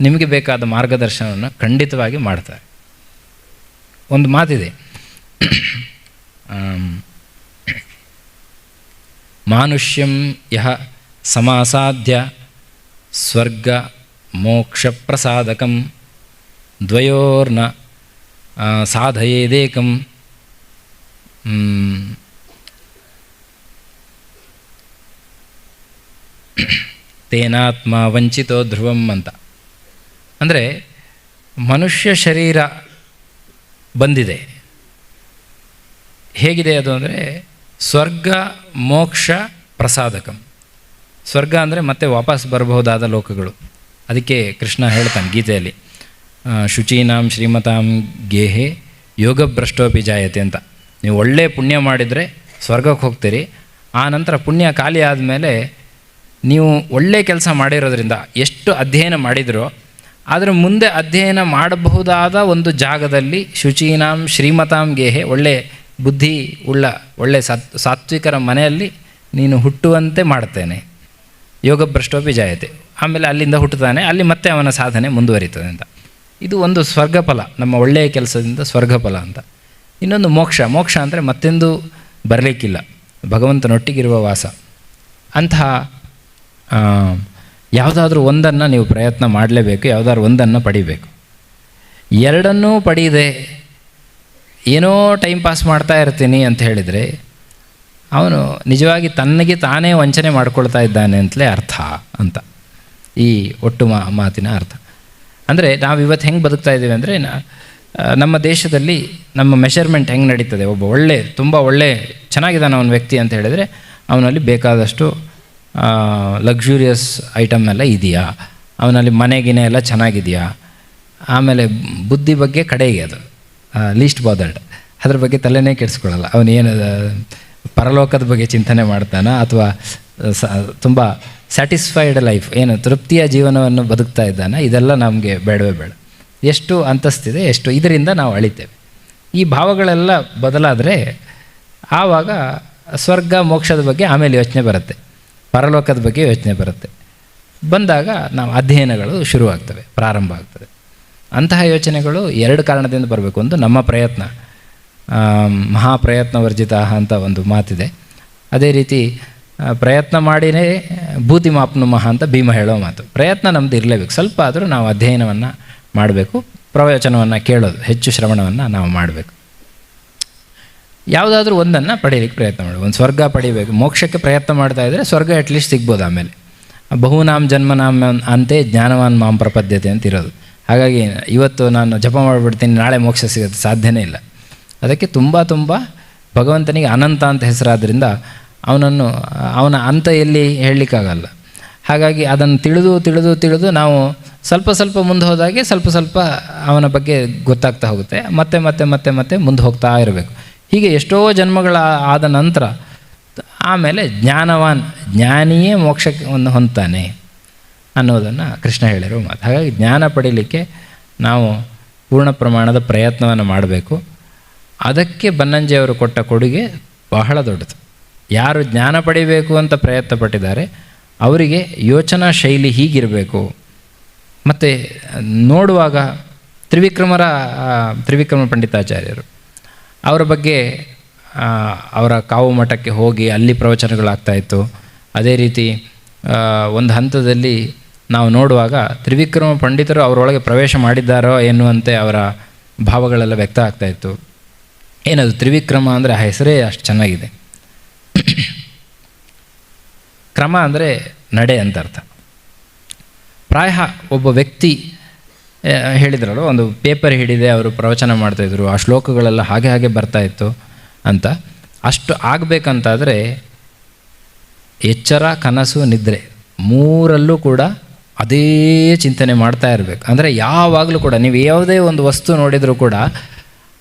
ನಿಮಗೆ ಬೇಕಾದ ಮಾರ್ಗದರ್ಶನವನ್ನು ಖಂಡಿತವಾಗಿ ಮಾಡ್ತಾರೆ. ಒಂದು ಮಾತಿದೆ. ಮಾನುಷ್ಯಂ ಯಹ ಸಮಾಸಾಧ್ಯ ಸ್ವರ್ಗ ಮೋಕ್ಷ ಪ್ರಸಾದಕಂ. ದ್ವಯೋರ್ನ ಸಾಧಯೇದೇಕಂ ತೇನಾತ್ಮ ವಂಚಿತೋ ಧ್ರುವಂ ಅಂತ. ಅಂದರೆ ಮನುಷ್ಯ ಶರೀರ ಬಂದಿದೆ. ಹೇಗಿದೆ ಅದು ಅಂದರೆ ಸ್ವರ್ಗ, ಮೋಕ್ಷ, ಪ್ರಸಾದಕಂ. ಸ್ವರ್ಗ ಅಂದರೆ ಮತ್ತೆ ವಾಪಸ್ ಬರಬಹುದಾದ ಲೋಕಗಳು. ಅದಕ್ಕೆ ಕೃಷ್ಣ ಹೇಳ್ತಾನೆ ಗೀತೆಯಲ್ಲಿ. ಶುಚೀನಾಂ ಶ್ರೀಮತಾಂ ಗೇಹೆ ಯೋಗಭ್ರಷ್ಟೋಪಿ ಜಾಯತೆ ಅಂತ. ನೀವು ಒಳ್ಳೆಯ ಪುಣ್ಯ ಮಾಡಿದರೆ ಸ್ವರ್ಗಕ್ಕೆ ಹೋಗ್ತೀರಿ. ಆ ನಂತರ ಪುಣ್ಯ ಖಾಲಿ ಆದಮೇಲೆ ನೀವು ಒಳ್ಳೆ ಕೆಲಸ ಮಾಡಿರೋದ್ರಿಂದ ಎಷ್ಟು ಅಧ್ಯಯನ ಮಾಡಿದರೂ ಅದರ ಮುಂದೆ ಅಧ್ಯಯನ ಮಾಡಬಹುದಾದ ಒಂದು ಜಾಗದಲ್ಲಿ ಶುಚೀನಾಂ ಶ್ರೀಮತಾಂ ಗೇಹೆ ಒಳ್ಳೆ ಬುದ್ಧಿ ಉಳ್ಳ, ಒಳ್ಳೆ ಸತ್, ಸಾತ್ವಿಕರ ಮನೆಯಲ್ಲಿ ನೀನು ಹುಟ್ಟುವಂತೆ ಮಾಡ್ತೇನೆ. ಯೋಗಭ್ರಷ್ಟೋಪಿ ಜಾಯತೆ. ಆಮೇಲೆ ಅಲ್ಲಿಂದ ಹುಟ್ಟುತ್ತಾನೆ, ಅಲ್ಲಿ ಮತ್ತೆ ಅವನ ಸಾಧನೆ ಮುಂದುವರಿತದೆ ಅಂತ. ಇದು ಒಂದು ಸ್ವರ್ಗಫಲ, ನಮ್ಮ ಒಳ್ಳೆಯ ಕೆಲಸದಿಂದ ಸ್ವರ್ಗಫಲ ಅಂತ. ಇನ್ನೊಂದು ಮೋಕ್ಷ ಮೋಕ್ಷ ಅಂದರೆ ಮತ್ತೆಂದು ಬರಲಿಕ್ಕಿಲ್ಲ. ಭಗವಂತನೊಟ್ಟಿಗಿರುವ ವಾಸ. ಅಂತಹ ಯಾವುದಾದ್ರೂ ಒಂದನ್ನು ನೀವು ಪ್ರಯತ್ನ ಮಾಡಲೇಬೇಕು, ಯಾವುದಾದ್ರು ಒಂದನ್ನು ಪಡಿಬೇಕು. ಎರಡನ್ನೂ ಪಡೆಯದೆ ಏನೋ ಟೈಮ್ ಪಾಸ್ ಮಾಡ್ತಾ ಇರ್ತೀನಿ ಅಂತ ಹೇಳಿದರೆ, ಅವನು ನಿಜವಾಗಿ ತನ್ನಗೆ ತಾನೇ ವಂಚನೆ ಮಾಡ್ಕೊಳ್ತಾ ಇದ್ದಾನೆ ಅಂತಲೇ ಅರ್ಥ ಅಂತ. ಈ ಒಟ್ಟು ಮಾತಿನ ಅರ್ಥ. ಅಂದರೆ ನಾವು ಇವತ್ತು ಹೆಂಗೆ ಬದುಕ್ತಾ ಇದ್ದೀವಿ ಅಂದರೆ ನಮ್ಮ ದೇಶದಲ್ಲಿ ನಮ್ಮ ಮೆಷರ್ಮೆಂಟ್ ಹೆಂಗೆ ನಡೀತದೆ? ಒಬ್ಬ ಒಳ್ಳೆ, ತುಂಬ ಒಳ್ಳೆ, ಚೆನ್ನಾಗಿದ್ದಾನೆ ಅವನ ವ್ಯಕ್ತಿ ಅಂತ ಹೇಳಿದರೆ, ಅವನಲ್ಲಿ ಬೇಕಾದಷ್ಟು ಲಕ್ಸುರಿಯಸ್ ಐಟಮ್ ಎಲ್ಲ ಇದೆಯಾ? ಅವನಲ್ಲಿ ಮನೆಗಿನೇ ಎಲ್ಲ ಚೆನ್ನಾಗಿದೆಯಾ? ಆಮೇಲೆ ಬುದ್ಧಿ ಬಗ್ಗೆ ಕಡೆಗೆ ಅದು. ಲೀಸ್ಟ್ ಬಾದರ್ಡ್ ಅದ್ರ ಬಗ್ಗೆ ತಲೆನೇ ಕೆಡಿಸ್ಕೊಳ್ಳಲ್ಲ ಅವನು ಏನು ಪರಲೋಕದ ಬಗ್ಗೆ ಚಿಂತನೆ ಮಾಡ್ತಾನ? ಅಥವಾ ತುಂಬ ಸ್ಯಾಟಿಸ್ಫೈಡ್ ಲೈಫ್ ಏನು, ತೃಪ್ತಿಯ ಜೀವನವನ್ನು ಬದುಕ್ತಾ ಇದ್ದಾನೆ. ಇದೆಲ್ಲ ನಮಗೆ ಬೇಡವೇ ಬೇಡ. ಎಷ್ಟು ಅಂತಸ್ತಿದೆ, ಎಷ್ಟು ಇದರಿಂದ ನಾವು ಅಳಿತೇವೆ. ಈ ಭಾವಗಳೆಲ್ಲ ಬದಲಾದರೆ ಆವಾಗ ಸ್ವರ್ಗ, ಮೋಕ್ಷದ ಬಗ್ಗೆ ಆಮೇಲೆ ಯೋಚನೆ ಬರುತ್ತೆ. ಪರಲೋಕದ ಬಗ್ಗೆ ಯೋಚನೆ ಬರುತ್ತೆ. ಬಂದಾಗ ನಾವು ಅಧ್ಯಯನಗಳು ಶುರುವಾಗ್ತವೆ, ಪ್ರಾರಂಭ ಆಗ್ತದೆ. ಅಂತಹ ಯೋಚನೆಗಳು ಎರಡು ಕಾರಣದಿಂದ ಬರಬೇಕು. ಒಂದು, ನಮ್ಮ ಪ್ರಯತ್ನ. ಮಹಾಪ್ರಯತ್ನ ವರ್ಜಿತ ಅಂತ ಒಂದು ಮಾತಿದೆ. ಅದೇ ರೀತಿ ಪ್ರಯತ್ನ ಮಾಡಿನೇ ಭೂತಿ ಮಾಪ್ನು ಮಹ ಅಂತ ಭೀಮ ಹೇಳೋ ಮಾತು. ಪ್ರಯತ್ನ ನಮ್ದು ಇರಲೇಬೇಕು. ಸ್ವಲ್ಪ ಆದರೂ ನಾವು ಅಧ್ಯಯನವನ್ನು ಮಾಡಬೇಕು. ಪ್ರವಚನವನ್ನು ಕೇಳೋದು, ಹೆಚ್ಚು ಶ್ರವಣವನ್ನು ನಾವು ಮಾಡಬೇಕು. ಯಾವುದಾದ್ರೂ ಒಂದನ್ನು ಪಡೆಯಲಿಕ್ಕೆ ಪ್ರಯತ್ನ ಮಾಡಬೇಕು. ಒಂದು ಸ್ವರ್ಗ ಪಡಿಬೇಕು ಮೋಕ್ಷಕ್ಕೆ ಪ್ರಯತ್ನ ಮಾಡ್ತಾ ಇದ್ದರೆ ಸ್ವರ್ಗ ಅಟ್ಲೀಸ್ಟ್ ಸಿಗ್ಬೋದು ಆಮೇಲೆ. ಬಹುನಾಮ್ ಜನ್ಮನಾಮ್ ಅಂತೆ ಜ್ಞಾನವಾನ್ ಮಾಂ ಪ್ರಪದ್ಯತೆ ಅಂತ ಇರೋದು. ಹಾಗಾಗಿ ಇವತ್ತು ನಾನು ಜಪ ಮಾಡಿಬಿಡ್ತೀನಿ, ನಾಳೆ ಮೋಕ್ಷ ಸಿಗೋದು ಸಾಧ್ಯನೇ ಇಲ್ಲ. ಅದಕ್ಕೆ ತುಂಬ ತುಂಬ ಭಗವಂತನಿಗೆ ಅನಂತ ಅಂತ ಹೆಸರಾದ್ದರಿಂದ ಅವನನ್ನು, ಅವನ ಅಂತ ಎಲ್ಲಿ ಹೇಳಲಿಕ್ಕಾಗಲ್ಲ. ಹಾಗಾಗಿ ಅದನ್ನು ತಿಳಿದು ತಿಳಿದು ತಿಳಿದು ನಾವು ಸ್ವಲ್ಪ ಸ್ವಲ್ಪ ಮುಂದೆ ಹೋದಾಗೆ ಸ್ವಲ್ಪ ಸ್ವಲ್ಪ ಅವನ ಬಗ್ಗೆ ಗೊತ್ತಾಗ್ತಾ ಹೋಗುತ್ತೆ. ಮತ್ತೆ ಮತ್ತೆ ಮತ್ತೆ ಮತ್ತೆ ಮುಂದೆ ಹೋಗ್ತಾ ಇರಬೇಕು. ಹೀಗೆ ಎಷ್ಟೋ ಜನ್ಮಗಳ ಆದ ನಂತರ ಆಮೇಲೆ ಜ್ಞಾನವಾನ್, ಜ್ಞಾನಿಯೇ ಮೋಕ್ಷಕ್ಕೆ ಒಂದು ಹೊಂದ್ತಾನೆ ಅನ್ನೋದನ್ನು ಕೃಷ್ಣ ಹೇಳಿರೋ ಮಾತು. ಹಾಗಾಗಿ ಜ್ಞಾನ ಪಡೀಲಿಕ್ಕೆ ನಾವು ಪೂರ್ಣ ಪ್ರಮಾಣದ ಪ್ರಯತ್ನವನ್ನು ಮಾಡಬೇಕು. ಅದಕ್ಕೆ ಬನ್ನಂಜೆಯವರು ಕೊಟ್ಟ ಕೊಡುಗೆ ಬಹಳ ದೊಡ್ಡದು. ಯಾರು ಜ್ಞಾನ ಪಡಿಬೇಕು ಅಂತ ಪ್ರಯತ್ನ ಪಟ್ಟಿದ್ದಾರೆ ಅವರಿಗೆ ಯೋಚನಾ ಶೈಲಿ ಹೀಗಿರಬೇಕು. ಮತ್ತು ನೋಡುವಾಗ ತ್ರಿವಿಕ್ರಮರ ತ್ರಿವಿಕ್ರಮ ಪಂಡಿತಾಚಾರ್ಯರು, ಅವರ ಬಗ್ಗೆ ಅವರ ಕಾವು ಮಠಕ್ಕೆ ಹೋಗಿ ಅಲ್ಲಿ ಪ್ರವಚನಗಳಾಗ್ತಾಯಿತ್ತು ಅದೇ ರೀತಿ ಒಂದು ಹಂತದಲ್ಲಿ ನಾವು ನೋಡುವಾಗ ತ್ರಿವಿಕ್ರಮ ಪಂಡಿತರು ಅವರೊಳಗೆ ಪ್ರವೇಶ ಮಾಡಿದ್ದಾರೋ ಎನ್ನುವಂತೆ ಅವರ ಭಾವಗಳೆಲ್ಲ ವ್ಯಕ್ತ ಆಗ್ತಾಯಿತ್ತು ಏನದು, ತ್ರಿವಿಕ್ರಮ ಅಂದರೆ ಆ ಹೆಸರೇ ಅಷ್ಟು ಚೆನ್ನಾಗಿದೆ. ಕ್ರಮ ಅಂದರೆ ನಡೆ ಅಂತ ಅರ್ಥ. ಪ್ರಾಯ ಒಬ್ಬ ವ್ಯಕ್ತಿ ಹೇಳಿದ್ರಲ್ಲ ಒಂದು ಪೇಪರ್ ಹಿಡಿದೆ, ಅವರು ಪ್ರವಚನ ಮಾಡ್ತಾಯಿದ್ರು ಆ ಶ್ಲೋಕಗಳೆಲ್ಲ ಹಾಗೆ ಹಾಗೆ ಬರ್ತಾ ಇತ್ತು ಅಂತ. ಅಷ್ಟು ಆಗಬೇಕಂತಾದರೆ ಎಚ್ಚರ, ಕನಸು, ನಿದ್ರೆ ಮೂರಲ್ಲೂ ಕೂಡ ಅದೇ ಚಿಂತನೆ ಮಾಡ್ತಾ ಇರಬೇಕು. ಅಂದರೆ ಯಾವಾಗಲೂ ಕೂಡ ನೀವು ಯಾವುದೇ ಒಂದು ವಸ್ತು ನೋಡಿದರೂ ಕೂಡ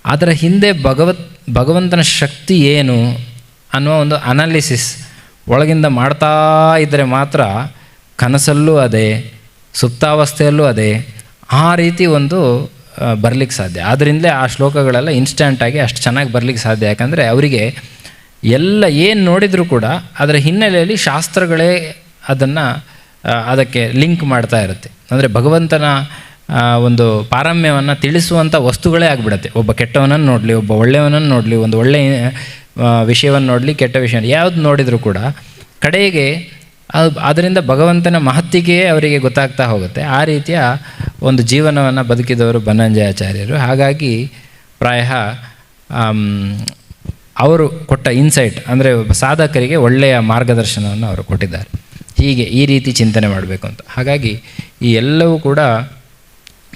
ಅದರ ಹಿಂದೆ ಭಗವತ್, ಭಗವಂತನ ಶಕ್ತಿ ಏನು ಅನ್ನೋ ಒಂದು ಅನಾಲಿಸಿಸ್ ಒಳಗಿಂದ ಮಾಡ್ತಾ ಇದ್ದರೆ ಮಾತ್ರ ಕನಸಲ್ಲೂ ಅದೇ, ಸುಪ್ತಾವಸ್ಥೆಯಲ್ಲೂ ಅದೇ, ಆ ರೀತಿ ಒಂದು ಬರಲಿಕ್ಕೆ ಸಾಧ್ಯ. ಆದ್ದರಿಂದಲೇ ಆ ಶ್ಲೋಕಗಳೆಲ್ಲ ಇನ್ಸ್ಟಂಟಾಗಿ ಅಷ್ಟು ಚೆನ್ನಾಗಿ ಬರಲಿಕ್ಕೆ ಸಾಧ್ಯ. ಯಾಕಂದರೆ ಅವರಿಗೆ ಎಲ್ಲ ಏನು ನೋಡಿದರೂ ಕೂಡ ಅದರ ಹಿನ್ನೆಲೆಯಲ್ಲಿ ಶಾಸ್ತ್ರಗಳೇ ಅದನ್ನು ಅದಕ್ಕೆ ಲಿಂಕ್ ಮಾಡ್ತಾ ಇರುತ್ತೆ. ಅಂದರೆ ಭಗವಂತನ ಒಂದು ಪಾರಮ್ಯವನ್ನು ತಿಳಿಸುವಂಥ ವಸ್ತುಗಳೇ ಆಗಿಬಿಡುತ್ತೆ. ಒಬ್ಬ ಕೆಟ್ಟವನನ್ನು ನೋಡಲಿ, ಒಬ್ಬ ಒಳ್ಳೆಯವನನ್ನು ನೋಡಲಿ, ಒಂದು ಒಳ್ಳೆಯ ವಿಷಯವನ್ನು ನೋಡಲಿ, ಕೆಟ್ಟ ವಿಷಯ ಯಾವುದು ನೋಡಿದರೂ ಕೂಡ ಕಡೆಗೆ ಅದು ಅದರಿಂದ ಭಗವಂತನ ಮಹತ್ತಿಗೆಯೇ ಅವರಿಗೆ ಗೊತ್ತಾಗ್ತಾ ಹೋಗುತ್ತೆ. ಆ ರೀತಿಯ ಒಂದು ಜೀವನವನ್ನು ಬದುಕಿದವರು ಬನ್ನಂಜಯಾಚಾರ್ಯರು ಹಾಗಾಗಿ ಪ್ರಾಯ ಅವರು ಕೊಟ್ಟ ಇನ್ಸೈಟ್ ಅಂದರೆ ಸಾಧಕರಿಗೆ ಒಳ್ಳೆಯ ಮಾರ್ಗದರ್ಶನವನ್ನು ಅವರು ಕೊಟ್ಟಿದ್ದಾರೆ. ಹೀಗೆ ಈ ರೀತಿ ಚಿಂತನೆ ಮಾಡಬೇಕು ಅಂತ. ಹಾಗಾಗಿ ಈ ಎಲ್ಲವೂ ಕೂಡ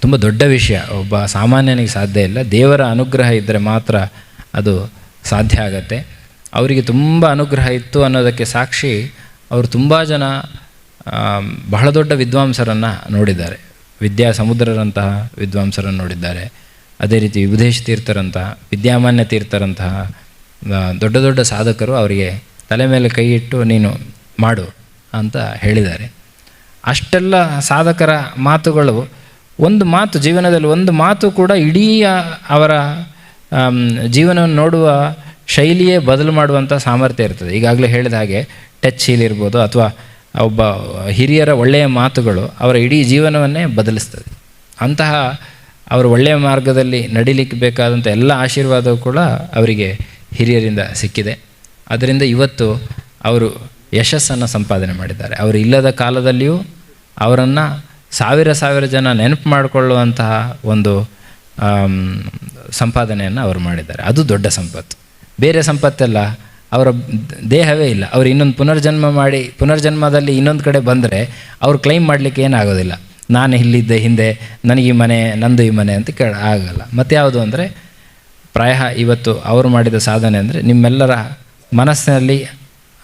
ತುಂಬ ದೊಡ್ಡ ವಿಷಯ. ಒಬ್ಬ ಸಾಮಾನ್ಯನಿಗೆ ಸಾಧ್ಯ ಇಲ್ಲ. ದೇವರ ಅನುಗ್ರಹ ಇದ್ದರೆ ಮಾತ್ರ ಅದು ಸಾಧ್ಯ ಆಗತ್ತೆ. ಅವರಿಗೆ ತುಂಬ ಅನುಗ್ರಹ ಇತ್ತು ಅನ್ನೋದಕ್ಕೆ ಸಾಕ್ಷಿ ಅವರು ತುಂಬ ಜನ ಬಹಳ ದೊಡ್ಡ ವಿದ್ವಾಂಸರನ್ನು ನೋಡಿದ್ದಾರೆ. ವಿದ್ಯಾ ಸಮುದ್ರರಂತಹ ವಿದ್ವಾಂಸರನ್ನು ನೋಡಿದ್ದಾರೆ. ಅದೇ ರೀತಿ ವಿಭುಧೇಶ್ ತೀರ್ಥರಂತಹ, ವಿದ್ಯಾಮಾನ್ಯ ತೀರ್ಥರಂತಹ ದೊಡ್ಡ ದೊಡ್ಡ ಸಾಧಕರು ಅವರಿಗೆ ತಲೆ ಮೇಲೆ ಕೈ ಇಟ್ಟು ನೀನು ಮಾಡು ಅಂತ ಹೇಳಿದ್ದಾರೆ. ಅಷ್ಟೆಲ್ಲ ಸಾಧಕರ ಮಾತುಗಳು, ಒಂದು ಮಾತು, ಜೀವನದಲ್ಲಿ ಒಂದು ಮಾತು ಕೂಡ ಇಡೀ ಅವರ ಜೀವನವನ್ನು ನೋಡುವ ಶೈಲಿಯೇ ಬದಲು ಮಾಡುವಂಥ ಸಾಮರ್ಥ್ಯ ಇರ್ತದೆ. ಈಗಾಗಲೇ ಹೇಳಿದ ಹಾಗೆ ಟಚ್ ಹೀಲ್ ಇರ್ಬೋದು ಅಥವಾ ಒಬ್ಬ ಹಿರಿಯರ ಒಳ್ಳೆಯ ಮಾತುಗಳು ಅವರ ಇಡೀ ಜೀವನವನ್ನೇ ಬದಲಿಸ್ತದೆ. ಅಂತಹ ಅವರು ಒಳ್ಳೆಯ ಮಾರ್ಗದಲ್ಲಿ ನಡಿಲಿಕ್ಕೆ ಬೇಕಾದಂಥ ಎಲ್ಲ ಆಶೀರ್ವಾದವೂ ಕೂಡ ಅವರಿಗೆ ಹಿರಿಯರಿಂದ ಸಿಕ್ಕಿದೆ. ಅದರಿಂದ ಇವತ್ತು ಅವರು ಯಶಸ್ಸನ್ನು ಸಂಪಾದನೆ ಮಾಡಿದ್ದಾರೆ. ಅವರು ಇಲ್ಲದ ಕಾಲದಲ್ಲಿಯೂ ಅವರನ್ನು ಸಾವಿರ ಸಾವಿರ ಜನ ನೆನಪು ಮಾಡಿಕೊಳ್ಳುವಂತಹ ಒಂದು ಸಂಪಾದನೆಯನ್ನು ಅವರು ಮಾಡಿದ್ದಾರೆ. ಅದು ದೊಡ್ಡ ಸಂಪತ್ತು. ಬೇರೆ ಸಂಪತ್ತೆಲ್ಲ, ಅವರ ದೇಹವೇ ಇಲ್ಲ. ಅವರು ಇನ್ನೊಂದು ಪುನರ್ಜನ್ಮ ಮಾಡಿ, ಪುನರ್ಜನ್ಮದಲ್ಲಿ ಇನ್ನೊಂದು ಕಡೆ ಬಂದರೆ ಅವ್ರು ಕ್ಲೈಮ್ ಮಾಡಲಿಕ್ಕೆ ಏನಾಗೋದಿಲ್ಲ. ನಾನು ಇಲ್ಲಿದ್ದ, ಹಿಂದೆ, ನನಗೆ ಈ ಮನೆ, ನಂದು ಈ ಮನೆ ಅಂತ ಕೇಳ, ಆಗಲ್ಲ. ಮತ್ತು ಯಾವುದು ಅಂದರೆ, ಪ್ರಾಯ ಇವತ್ತು ಅವರು ಮಾಡಿದ ಸಾಧನೆ ಅಂದರೆ ನಿಮ್ಮೆಲ್ಲರ ಮನಸ್ಸಿನಲ್ಲಿ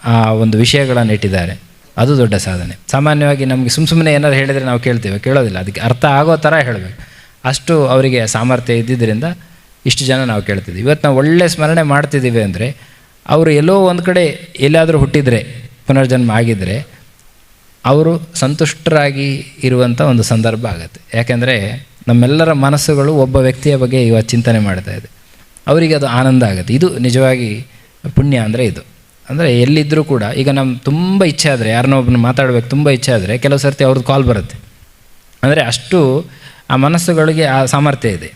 ಆ ಒಂದು ವಿಷಯಗಳನ್ನು ಇಟ್ಟಿದ್ದಾರೆ. ಅದು ದೊಡ್ಡ ಸಾಧನೆ. ಸಾಮಾನ್ಯವಾಗಿ ನಮಗೆ ಸುಮ್ಮ ಸುಮ್ಮನೆ ಏನಾದ್ರು ಹೇಳಿದರೆ ನಾವು ಕೇಳ್ತೇವೆ. ಕೇಳೋದಿಲ್ಲ. ಅದಕ್ಕೆ ಅರ್ಥ ಆಗೋ ಥರ ಹೇಳಬೇಕು. ಅಷ್ಟು ಅವರಿಗೆ ಸಾಮರ್ಥ್ಯ ಇದ್ದಿದ್ದರಿಂದ ಇಷ್ಟು ಜನ ನಾವು ಕೇಳ್ತಿದ್ದೀವಿ ಇವತ್ತು ನಾವು ಒಳ್ಳೆ ಸ್ಮರಣೆ ಮಾಡ್ತಿದ್ದೀವಿ ಅಂದರೆ ಅವರು ಎಲ್ಲೋ ಒಂದು ಕಡೆ ಎಲ್ಲಾದರೂ ಹುಟ್ಟಿದರೆ, ಪುನರ್ಜನ್ಮ ಆಗಿದ್ದರೆ ಅವರು ಸಂತುಷ್ಟರಾಗಿ ಇರುವಂಥ ಒಂದು ಸಂದರ್ಭ ಆಗುತ್ತೆ. ಯಾಕೆಂದರೆ ನಮ್ಮೆಲ್ಲರ ಮನಸ್ಸುಗಳು ಒಬ್ಬ ವ್ಯಕ್ತಿಯ ಬಗ್ಗೆ ಇವತ್ತು ಚಿಂತನೆ ಮಾಡ್ತಾ ಇದೆ. ಅವರಿಗೆ ಅದು ಆನಂದ ಆಗುತ್ತೆ. ಇದು ನಿಜವಾಗಿ ಪುಣ್ಯ ಅಂದರೆ ಇದು. ಅಂದರೆ ಎಲ್ಲಿದ್ದರೂ ಕೂಡ, ಈಗ ನಮ್ಮ ತುಂಬ ಇಚ್ಛೆ ಆದರೆ, ಯಾರನ್ನೋ ಒಬ್ಬನ ಮಾತಾಡಬೇಕು, ತುಂಬ ಇಚ್ಛೆ ಆದರೆ ಕೆಲವು ಸರ್ತಿ ಅವ್ರದ್ದು ಕಾಲ್ ಬರುತ್ತೆ. ಅಂದರೆ ಅಷ್ಟು ಆ ಮನಸ್ಸುಗಳಿಗೆ ಆ ಸಾಮರ್ಥ್ಯ ಇದೆ.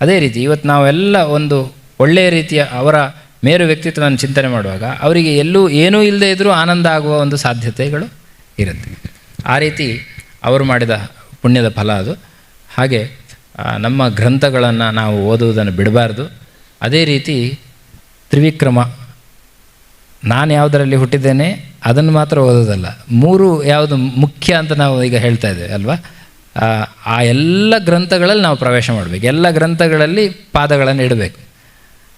ಅದೇ ರೀತಿ ಇವತ್ತು ನಾವೆಲ್ಲ ಒಂದು ಒಳ್ಳೆಯ ರೀತಿಯ ಅವರ ಮೇರು ವ್ಯಕ್ತಿತ್ವವನ್ನು ಚಿಂತನೆ ಮಾಡುವಾಗ ಅವರಿಗೆ ಎಲ್ಲೂ ಏನೂ ಇಲ್ಲದೇ ಇದ್ದರೂ ಆನಂದ ಆಗುವ ಒಂದು ಸಾಧ್ಯತೆಗಳು ಇರುತ್ತೆ. ಆ ರೀತಿ ಅವರು ಮಾಡಿದ ಪುಣ್ಯದ ಫಲ ಅದು. ಹಾಗೆ ನಮ್ಮ ಗ್ರಂಥಗಳನ್ನು ನಾವು ಓದುವುದನ್ನು ಬಿಡಬಾರ್ದು. ಅದೇ ರೀತಿ ತ್ರಿವಿಕ್ರಮ, ನಾನು ಯಾವುದರಲ್ಲಿ ಹುಟ್ಟಿದ್ದೇನೆ ಅದನ್ನು ಮಾತ್ರ ಓದೋದಲ್ಲ ಮೂರು ಯಾವುದು ಮುಖ್ಯ ಅಂತ ನಾವು ಈಗ ಹೇಳ್ತಾ ಇದ್ದೇವೆ, ಅಲ್ವಾ? ಆ, ಎಲ್ಲ ಗ್ರಂಥಗಳಲ್ಲಿ ನಾವು ಪ್ರವೇಶ ಮಾಡಬೇಕು. ಎಲ್ಲ ಗ್ರಂಥಗಳಲ್ಲಿ ಪಾದಗಳನ್ನು ಇಡಬೇಕು.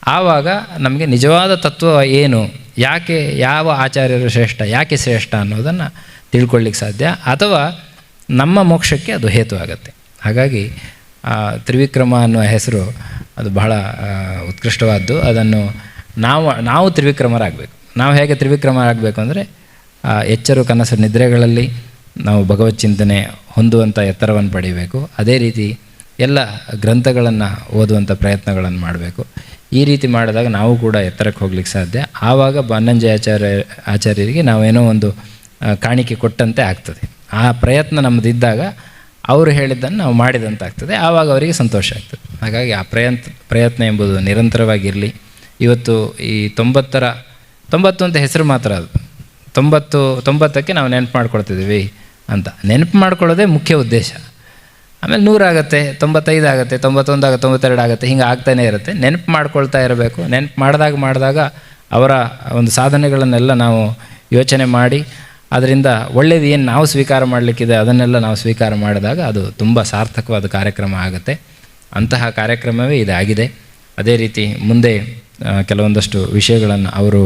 ಆವಾಗ ನಮಗೆ ನಿಜವಾದ ತತ್ವ ಏನು ಯಾಕೆ ಯಾವ ಆಚಾರ್ಯರು ಶ್ರೇಷ್ಠ ಯಾಕೆ ಶ್ರೇಷ್ಠ ಅನ್ನೋದನ್ನು ತಿಳ್ಕೊಳ್ಳಿಕ್ಕೆ ಸಾಧ್ಯ. ಅಥವಾ ನಮ್ಮ ಮೋಕ್ಷಕ್ಕೆ ಅದು ಹೇತು ಆಗುತ್ತೆ. ಹಾಗಾಗಿ ತ್ರಿವಿಕ್ರಮ ಅನ್ನುವ ಹೆಸರು ಅದು ಬಹಳ ಉತ್ಕೃಷ್ಟವಾದ್ದು. ಅದನ್ನು ನಾವು ನಾವು ತ್ರಿವಿಕ್ರಮರಾಗಬೇಕು. ನಾವು ಹೇಗೆ ತ್ರಿವಿಕ್ರಮರಾಗಬೇಕು ಅಂದರೆ ಎಚ್ಚರು ಕನಸು ನಿದ್ರೆಗಳಲ್ಲಿ ನಾವು ಭಗವತ್ ಚಿಂತನೆ ಹೊಂದುವಂಥ ಎತ್ತರವನ್ನು ಪಡೆಯಬೇಕು. ಅದೇ ರೀತಿ ಎಲ್ಲ ಗ್ರಂಥಗಳನ್ನು ಓದುವಂಥ ಪ್ರಯತ್ನಗಳನ್ನು ಮಾಡಬೇಕು. ಈ ರೀತಿ ಮಾಡಿದಾಗ ನಾವು ಕೂಡ ಎತ್ತರಕ್ಕೆ ಹೋಗ್ಲಿಕ್ಕೆ ಸಾಧ್ಯ. ಆವಾಗ ಬನ್ನಂಜಯ ಆಚಾರ್ಯ ಆಚಾರ್ಯರಿಗೆ ನಾವೇನೋ ಒಂದು ಕಾಣಿಕೆ ಕೊಟ್ಟಂತೆ ಆಗ್ತದೆ. ಆ ಪ್ರಯತ್ನ ನಮ್ಮದಿದ್ದಾಗ ಅವರು ಹೇಳಿದ್ದನ್ನು ನಾವು ಮಾಡಿದಂತೆ ಆಗ್ತದೆ ಆವಾಗ ಅವರಿಗೆ ಸಂತೋಷ ಆಗ್ತದೆ. ಹಾಗಾಗಿ ಆ ಪ್ರಯತ್ನ ಪ್ರಯತ್ನ ಎಂಬುದು ನಿರಂತರವಾಗಿರಲಿ. ಇವತ್ತು ಈ ತೊಂಬತ್ತರ ತೊಂಬತ್ತು ಅಂತ ಹೆಸರು ಮಾತ್ರ ಅದು. ತೊಂಬತ್ತು, ತೊಂಬತ್ತಕ್ಕೆ ನಾವು ನೆನಪು ಮಾಡ್ಕೊಳ್ತಿದ್ದೀವಿ ಅಂತ. ನೆನಪು ಮಾಡ್ಕೊಳ್ಳೋದೇ ಮುಖ್ಯ ಉದ್ದೇಶ. ಆಮೇಲೆ ನೂರಾಗತ್ತೆ ತೊಂಬತ್ತೈದು ಆಗುತ್ತೆ ತೊಂಬತ್ತೊಂದಾಗ ತೊಂಬತ್ತೆರಡು ಆಗುತ್ತೆ, ಹಿಂಗೆ ಆಗ್ತಾನೆ ಇರುತ್ತೆ. ನೆನಪು ಮಾಡ್ಕೊಳ್ತಾ ಇರಬೇಕು. ನೆನಪು ಮಾಡಿದಾಗ ಮಾಡಿದಾಗ ಅವರ ಒಂದು ಸಾಧನೆಗಳನ್ನೆಲ್ಲ ನಾವು ಯೋಚನೆ ಮಾಡಿ, ಅದರಿಂದ ಒಳ್ಳೇದು ಏನು ನಾವು ಸ್ವೀಕಾರ ಮಾಡಲಿಕ್ಕಿದೆ ಅದನ್ನೆಲ್ಲ ನಾವು ಸ್ವೀಕಾರ ಮಾಡಿದಾಗ ಅದು ತುಂಬ ಸಾರ್ಥಕವಾದ ಕಾರ್ಯಕ್ರಮ ಆಗುತ್ತೆ. ಅಂತಹ ಕಾರ್ಯಕ್ರಮವೇ ಇದಾಗಿದೆ. ಅದೇ ರೀತಿ ಮುಂದೆ ಕೆಲವೊಂದಷ್ಟು ವಿಷಯಗಳನ್ನು ಅವರು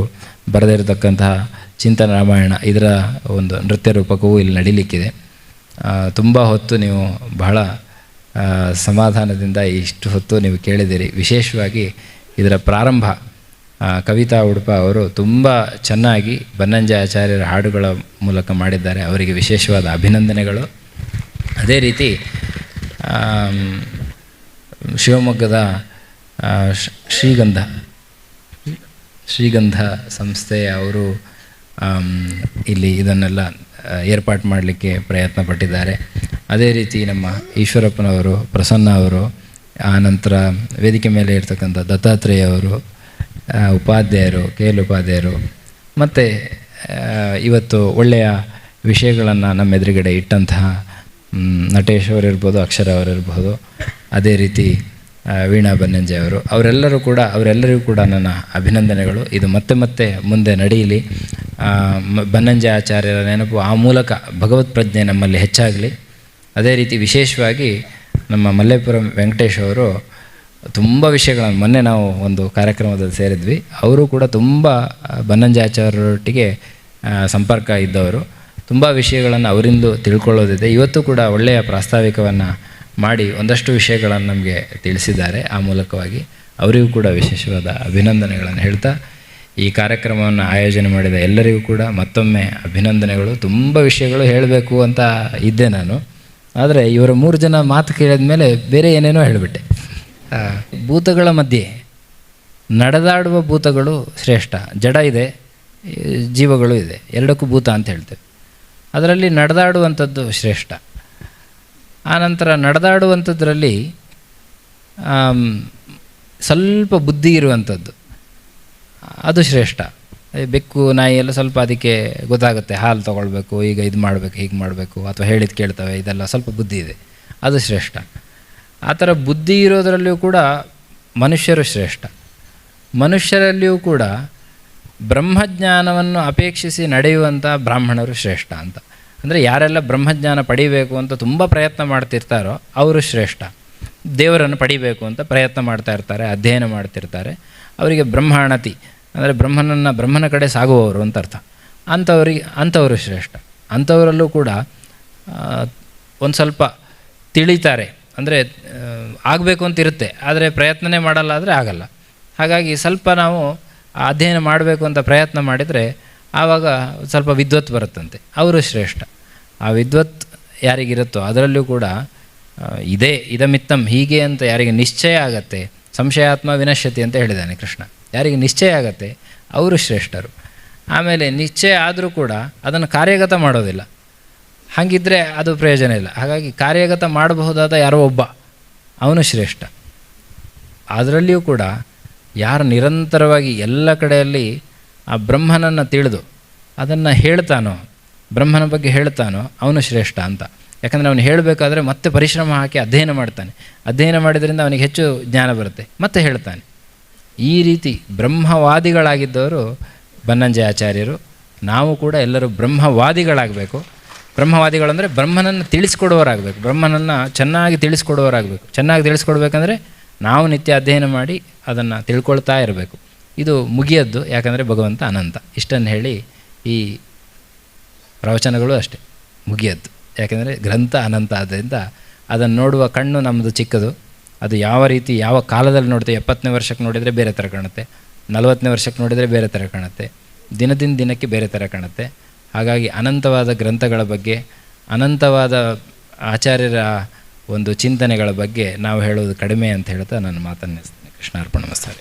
ಬರೆದಿರತಕ್ಕಂತಹ ಚಿಂತನ ರಾಮಾಯಣ ಇದರ ಒಂದು ನೃತ್ಯ ರೂಪಕವೂ ಇಲ್ಲಿ ನಡೀಲಿಕ್ಕಿದೆ. ತುಂಬ ಹೊತ್ತು ನೀವು ಬಹಳ ಸಮಾಧಾನದಿಂದ ಇಷ್ಟು ಹೊತ್ತು ನೀವು ಕೇಳಿದಿರಿ ವಿಶೇಷವಾಗಿ ಇದರ ಪ್ರಾರಂಭ ಕವಿತಾ ಉಡುಪ ಅವರು ತುಂಬ ಚೆನ್ನಾಗಿ ಬನ್ನಂಜ ಆಚಾರ್ಯರ ಹಾಡುಗಳ ಮೂಲಕ ಮಾಡಿದ್ದಾರೆ. ಅವರಿಗೆ ವಿಶೇಷವಾದ ಅಭಿನಂದನೆಗಳು. ಅದೇ ರೀತಿ ಶಿವಮೊಗ್ಗದ ಶ್ರೀಗಂಧ ಶ್ರೀಗಂಧ ಸಂಸ್ಥೆ ಅವರು ಇಲ್ಲಿ ಇದನ್ನೆಲ್ಲ ಏರ್ಪಾಟ್ ಮಾಡಲಿಕ್ಕೆ ಪ್ರಯತ್ನ ಪಟ್ಟಿದ್ದಾರೆ ಅದೇ ರೀತಿ ನಮ್ಮ ಈಶ್ವರಪ್ಪನವರು, ಪ್ರಸನ್ನ ಅವರು ಆನಂತರ ನಂತರ ವೇದಿಕೆ ಮೇಲೆ ಇರ್ತಕ್ಕಂಥ ದತ್ತಾತ್ರೇಯ ಅವರು ಉಪಾಧ್ಯಾಯರು, ಕೆ ಎಲ್ ಉಪಾಧ್ಯಾಯರು, ಮತ್ತು ಇವತ್ತು ಒಳ್ಳೆಯ ವಿಷಯಗಳನ್ನು ನಮ್ಮ ಎದುರುಗಡೆ ಇಟ್ಟಂತಹ ನಟೇಶ್ ಅವರಿರ್ಬೋದು, ಅಕ್ಷರ ಅವರಿರ್ಬೋದು, ಅದೇ ರೀತಿ ವೀಣಾ ಬನ್ನಂಜೆ ಅವರು. ಅವರೆಲ್ಲರೂ ಕೂಡ, ಅವರೆಲ್ಲರಿಗೂ ಕೂಡ ನನ್ನ ಅಭಿನಂದನೆಗಳು. ಇದು ಮತ್ತೆ ಮತ್ತೆ ಮುಂದೆ ನಡೆಯಲಿ. ಬನ್ನಂಜೆ ಆಚಾರ್ಯರ ನೆನಪು ಆ ಮೂಲಕ ಭಗವತ್ ಪ್ರಜ್ಞೆ ನಮ್ಮಲ್ಲಿ ಹೆಚ್ಚಾಗಲಿ. ಅದೇ ರೀತಿ ವಿಶೇಷವಾಗಿ ನಮ್ಮ ಮಲ್ಲೇಪುರಂ ವೆಂಕಟೇಶ್ ಅವರು ತುಂಬ ವಿಷಯಗಳನ್ನು ಮೊನ್ನೆ ನಾವು ಒಂದು ಕಾರ್ಯಕ್ರಮದಲ್ಲಿ ಸೇರಿದ್ವಿ. ಅವರು ಕೂಡ ತುಂಬ ಬನ್ನಂಜೆ ಆಚಾರ್ಯರೊಟ್ಟಿಗೆ ಸಂಪರ್ಕ ಇದ್ದವರು. ತುಂಬ ವಿಷಯಗಳನ್ನು ಅವರಿಂದ ತಿಳ್ಕೊಳ್ಳೋದಿದೆ. ಇವತ್ತು ಕೂಡ ಒಳ್ಳೆಯ ಪ್ರಾಸ್ತಾವಿಕವನ್ನು ಮಾಡಿ ಒಂದಷ್ಟು ವಿಷಯಗಳನ್ನು ನಮಗೆ ತಿಳಿಸಿದ್ದಾರೆ. ಆ ಮೂಲಕವಾಗಿ ಅವರಿಗೂ ಕೂಡ ವಿಶೇಷವಾದ ಅಭಿನಂದನೆಗಳನ್ನು ಹೇಳ್ತಾ, ಈ ಕಾರ್ಯಕ್ರಮವನ್ನು ಆಯೋಜನೆ ಮಾಡಿದ ಎಲ್ಲರಿಗೂ ಕೂಡ ಮತ್ತೊಮ್ಮೆ ಅಭಿನಂದನೆಗಳು. ತುಂಬ ವಿಷಯಗಳು ಹೇಳಬೇಕು ಅಂತ ಇದ್ದೆ ನಾನು. ಆದರೆ ಇವರ ಮೂರು ಜನ ಮಾತು ಕೇಳಿದ ಮೇಲೆ ಬೇರೆ ಏನೇನೋ ಹೇಳಿಬಿಟ್ಟೆ. ಭೂತಗಳ ಮಧ್ಯೆ ನಡೆದಾಡುವ ಭೂತಗಳು ಶ್ರೇಷ್ಠ. ಜಡ ಇದೆ, ಜೀವಗಳು ಇದೆ. ಎರಡಕ್ಕೂ ಭೂತ ಅಂತ ಹೇಳ್ತೇವೆ. ಅದರಲ್ಲಿ ನಡೆದಾಡುವಂಥದ್ದು ಶ್ರೇಷ್ಠ. ಆನಂತರ ನಡೆದಾಡುವಂಥದ್ರಲ್ಲಿ ಸ್ವಲ್ಪ ಬುದ್ಧಿ ಇರುವಂಥದ್ದು. ಅದು ಶ್ರೇಷ್ಠ. ಬೆಕ್ಕು, ನಾಯಿ ಎಲ್ಲ ಸ್ವಲ್ಪ ಅದಕ್ಕೆ ಗೊತ್ತಾಗುತ್ತೆ. ಹಾಲು ತೊಗೊಳ್ಬೇಕು, ಈಗ ಇದು ಮಾಡಬೇಕು, ಹೀಗೆ ಮಾಡಬೇಕು, ಅಥವಾ ಹೇಳಿದ್ದು ಕೇಳ್ತವೆ, ಇದೆಲ್ಲ ಸ್ವಲ್ಪ ಬುದ್ಧಿ ಇದೆ. ಅದು ಶ್ರೇಷ್ಠ. ಆ ಥರ ಬುದ್ಧಿ ಇರೋದರಲ್ಲಿಯೂ ಕೂಡ ಮನುಷ್ಯರು ಶ್ರೇಷ್ಠ. ಮನುಷ್ಯರಲ್ಲಿಯೂ ಕೂಡ ಬ್ರಹ್ಮಜ್ಞಾನವನ್ನು ಅಪೇಕ್ಷಿಸಿ ನಡೆಯುವಂಥ ಬ್ರಾಹ್ಮಣರು ಶ್ರೇಷ್ಠ ಅಂತ. ಅಂದರೆ ಯಾರೆಲ್ಲ ಬ್ರಹ್ಮಜ್ಞಾನ ಪಡಿಬೇಕು ಅಂತ ತುಂಬ ಪ್ರಯತ್ನ ಮಾಡ್ತಿರ್ತಾರೋ ಅವರು ಶ್ರೇಷ್ಠ. ದೇವರನ್ನು ಪಡಿಬೇಕು ಅಂತ ಪ್ರಯತ್ನ ಮಾಡ್ತಾ ಇರ್ತಾರೆ, ಅಧ್ಯಯನ ಮಾಡ್ತಿರ್ತಾರೆ. ಅವರಿಗೆ ಬ್ರಹ್ಮಾಣತಿ, ಅಂದರೆ ಬ್ರಹ್ಮನನ್ನು ಬ್ರಹ್ಮನ ಕಡೆ ಸಾಗುವವರು ಅಂತ ಅರ್ಥ. ಅಂಥವರಿಗೆ, ಅಂಥವರು ಶ್ರೇಷ್ಠ. ಅಂಥವರಲ್ಲೂ ಕೂಡ ಒಂದು ಸ್ವಲ್ಪ ತಿಳಿತಾರೆ. ಅಂದರೆ ಆಗಬೇಕು ಅಂತ ಇರುತ್ತೆ. ಆದರೆ ಪ್ರಯತ್ನನೇ ಮಾಡಲ್ಲ ಆದರೆ ಆಗಲ್ಲ. ಹಾಗಾಗಿ ಸ್ವಲ್ಪ ನಾವು ಅಧ್ಯಯನ ಮಾಡಬೇಕು ಅಂತ ಪ್ರಯತ್ನ ಮಾಡಿದರೆ ಆವಾಗ ಸ್ವಲ್ಪ ವಿದ್ವತ್ ಬರುತ್ತಂತೆ. ಅವರು ಶ್ರೇಷ್ಠ. ಆ ವಿದ್ವತ್ ಯಾರಿಗಿರುತ್ತೋ ಅದರಲ್ಲೂ ಕೂಡ ಇದೇ ಇದಮಿತ್ತಂ ಹೀಗೆ ಅಂತ ಯಾರಿಗೆ ನಿಶ್ಚಯ ಆಗತ್ತೆ, ಸಂಶಯಾತ್ಮ ವಿನಶ್ಯತಿ ಅಂತ ಹೇಳಿದ್ದಾನೆ ಕೃಷ್ಣ. ಯಾರಿಗೆ ನಿಶ್ಚಯ ಆಗತ್ತೆ, ಅವರು ಶ್ರೇಷ್ಠರು. ಆಮೇಲೆ ನಿಶ್ಚಯ ಆದರೂ ಕೂಡ ಅದನ್ನು ಕಾರ್ಯಗತ ಮಾಡೋದಿಲ್ಲ. ಹಾಗಿದ್ದರೆ ಅದು ಪ್ರಯೋಜನ ಇಲ್ಲ. ಹಾಗಾಗಿ ಕಾರ್ಯಗತ ಮಾಡಬಹುದಾದ ಯಾರೋ ಒಬ್ಬ, ಅವನು ಶ್ರೇಷ್ಠ. ಅದರಲ್ಲಿಯೂ ಕೂಡ ಯಾರು ನಿರಂತರವಾಗಿ ಎಲ್ಲ ಕಡೆಯಲ್ಲಿ ಆ ಬ್ರಹ್ಮನನ್ನು ತಿಳಿದು ಅದನ್ನು ಹೇಳ್ತಾನೋ, ಬ್ರಹ್ಮನ ಬಗ್ಗೆ ಹೇಳ್ತಾನೋ ಅವನು ಶ್ರೇಷ್ಠ ಅಂತ. ಯಾಕಂದರೆ ಅವನು ಹೇಳಬೇಕಾದ್ರೆ ಮತ್ತೆ ಪರಿಶ್ರಮ ಹಾಕಿ ಅಧ್ಯಯನ ಮಾಡ್ತಾನೆ. ಅಧ್ಯಯನ ಮಾಡಿದ್ರಿಂದ ಅವನಿಗೆ ಹೆಚ್ಚು ಜ್ಞಾನ ಬರುತ್ತೆ. ಮತ್ತೆ ಹೇಳ್ತಾನೆ. ಈ ರೀತಿ ಬ್ರಹ್ಮವಾದಿಗಳಾಗಿದ್ದವರು, ಬನ್ನಂಜಯ ಆಚಾರ್ಯರು, ನಾವು ಕೂಡ ಎಲ್ಲರೂ ಬ್ರಹ್ಮವಾದಿಗಳಾಗಬೇಕು. ಬ್ರಹ್ಮವಾದಿಗಳಂದರೆ ಬ್ರಹ್ಮನನ್ನು ತಿಳಿಸ್ಕೊಡುವರಾಗಬೇಕು ಬ್ರಹ್ಮನನ್ನು ಚೆನ್ನಾಗಿ ತಿಳಿಸ್ಕೊಡುವರಾಗಬೇಕು ಚೆನ್ನಾಗಿ ತಿಳಿಸ್ಕೊಡ್ಬೇಕಂದ್ರೆ ನಾವು ನಿತ್ಯ ಅಧ್ಯಯನ ಮಾಡಿ ಅದನ್ನು ತಿಳ್ಕೊಳ್ತಾ ಇರಬೇಕು. ಇದು ಮುಗಿಯದ್ದು, ಯಾಕಂದರೆ ಭಗವಂತ ಅನಂತ. ಇಷ್ಟನ್ನು ಹೇಳಿ ಈ ಪ್ರವಚನಗಳು ಅಷ್ಟೆ, ಮುಗಿಯದ್ದು. ಯಾಕೆಂದರೆ ಗ್ರಂಥ ಅನಂತ ಆದ್ದರಿಂದ ಅದನ್ನು ನೋಡುವ ಕಣ್ಣು ನಮ್ಮದು ಚಿಕ್ಕದು. ಅದು ಯಾವ ರೀತಿ, ಯಾವ ಕಾಲದಲ್ಲಿ ನೋಡ್ತೇವೆ, ಎಪ್ಪತ್ತನೇ ವರ್ಷಕ್ಕೆ ನೋಡಿದರೆ ಬೇರೆ ಥರ ಕಾಣುತ್ತೆ, ನಲವತ್ತನೇ ವರ್ಷಕ್ಕೆ ನೋಡಿದರೆ ಬೇರೆ ಥರ ಕಾಣುತ್ತೆ, ದಿನದಿಂದ ದಿನಕ್ಕೆ ಬೇರೆ ಥರ ಕಾಣುತ್ತೆ. ಹಾಗಾಗಿ ಅನಂತವಾದ ಗ್ರಂಥಗಳ ಬಗ್ಗೆ, ಅನಂತವಾದ ಆಚಾರ್ಯರ ಒಂದು ಚಿಂತನೆಗಳ ಬಗ್ಗೆ ನಾವು ಹೇಳೋದು ಕಡಿಮೆ ಅಂತ ಹೇಳ್ತಾ ನನ್ನ ಮಾತನ್ನು ಕೃಷ್ಣಾರ್ಪಣ ನಮಸ್ಕಾರ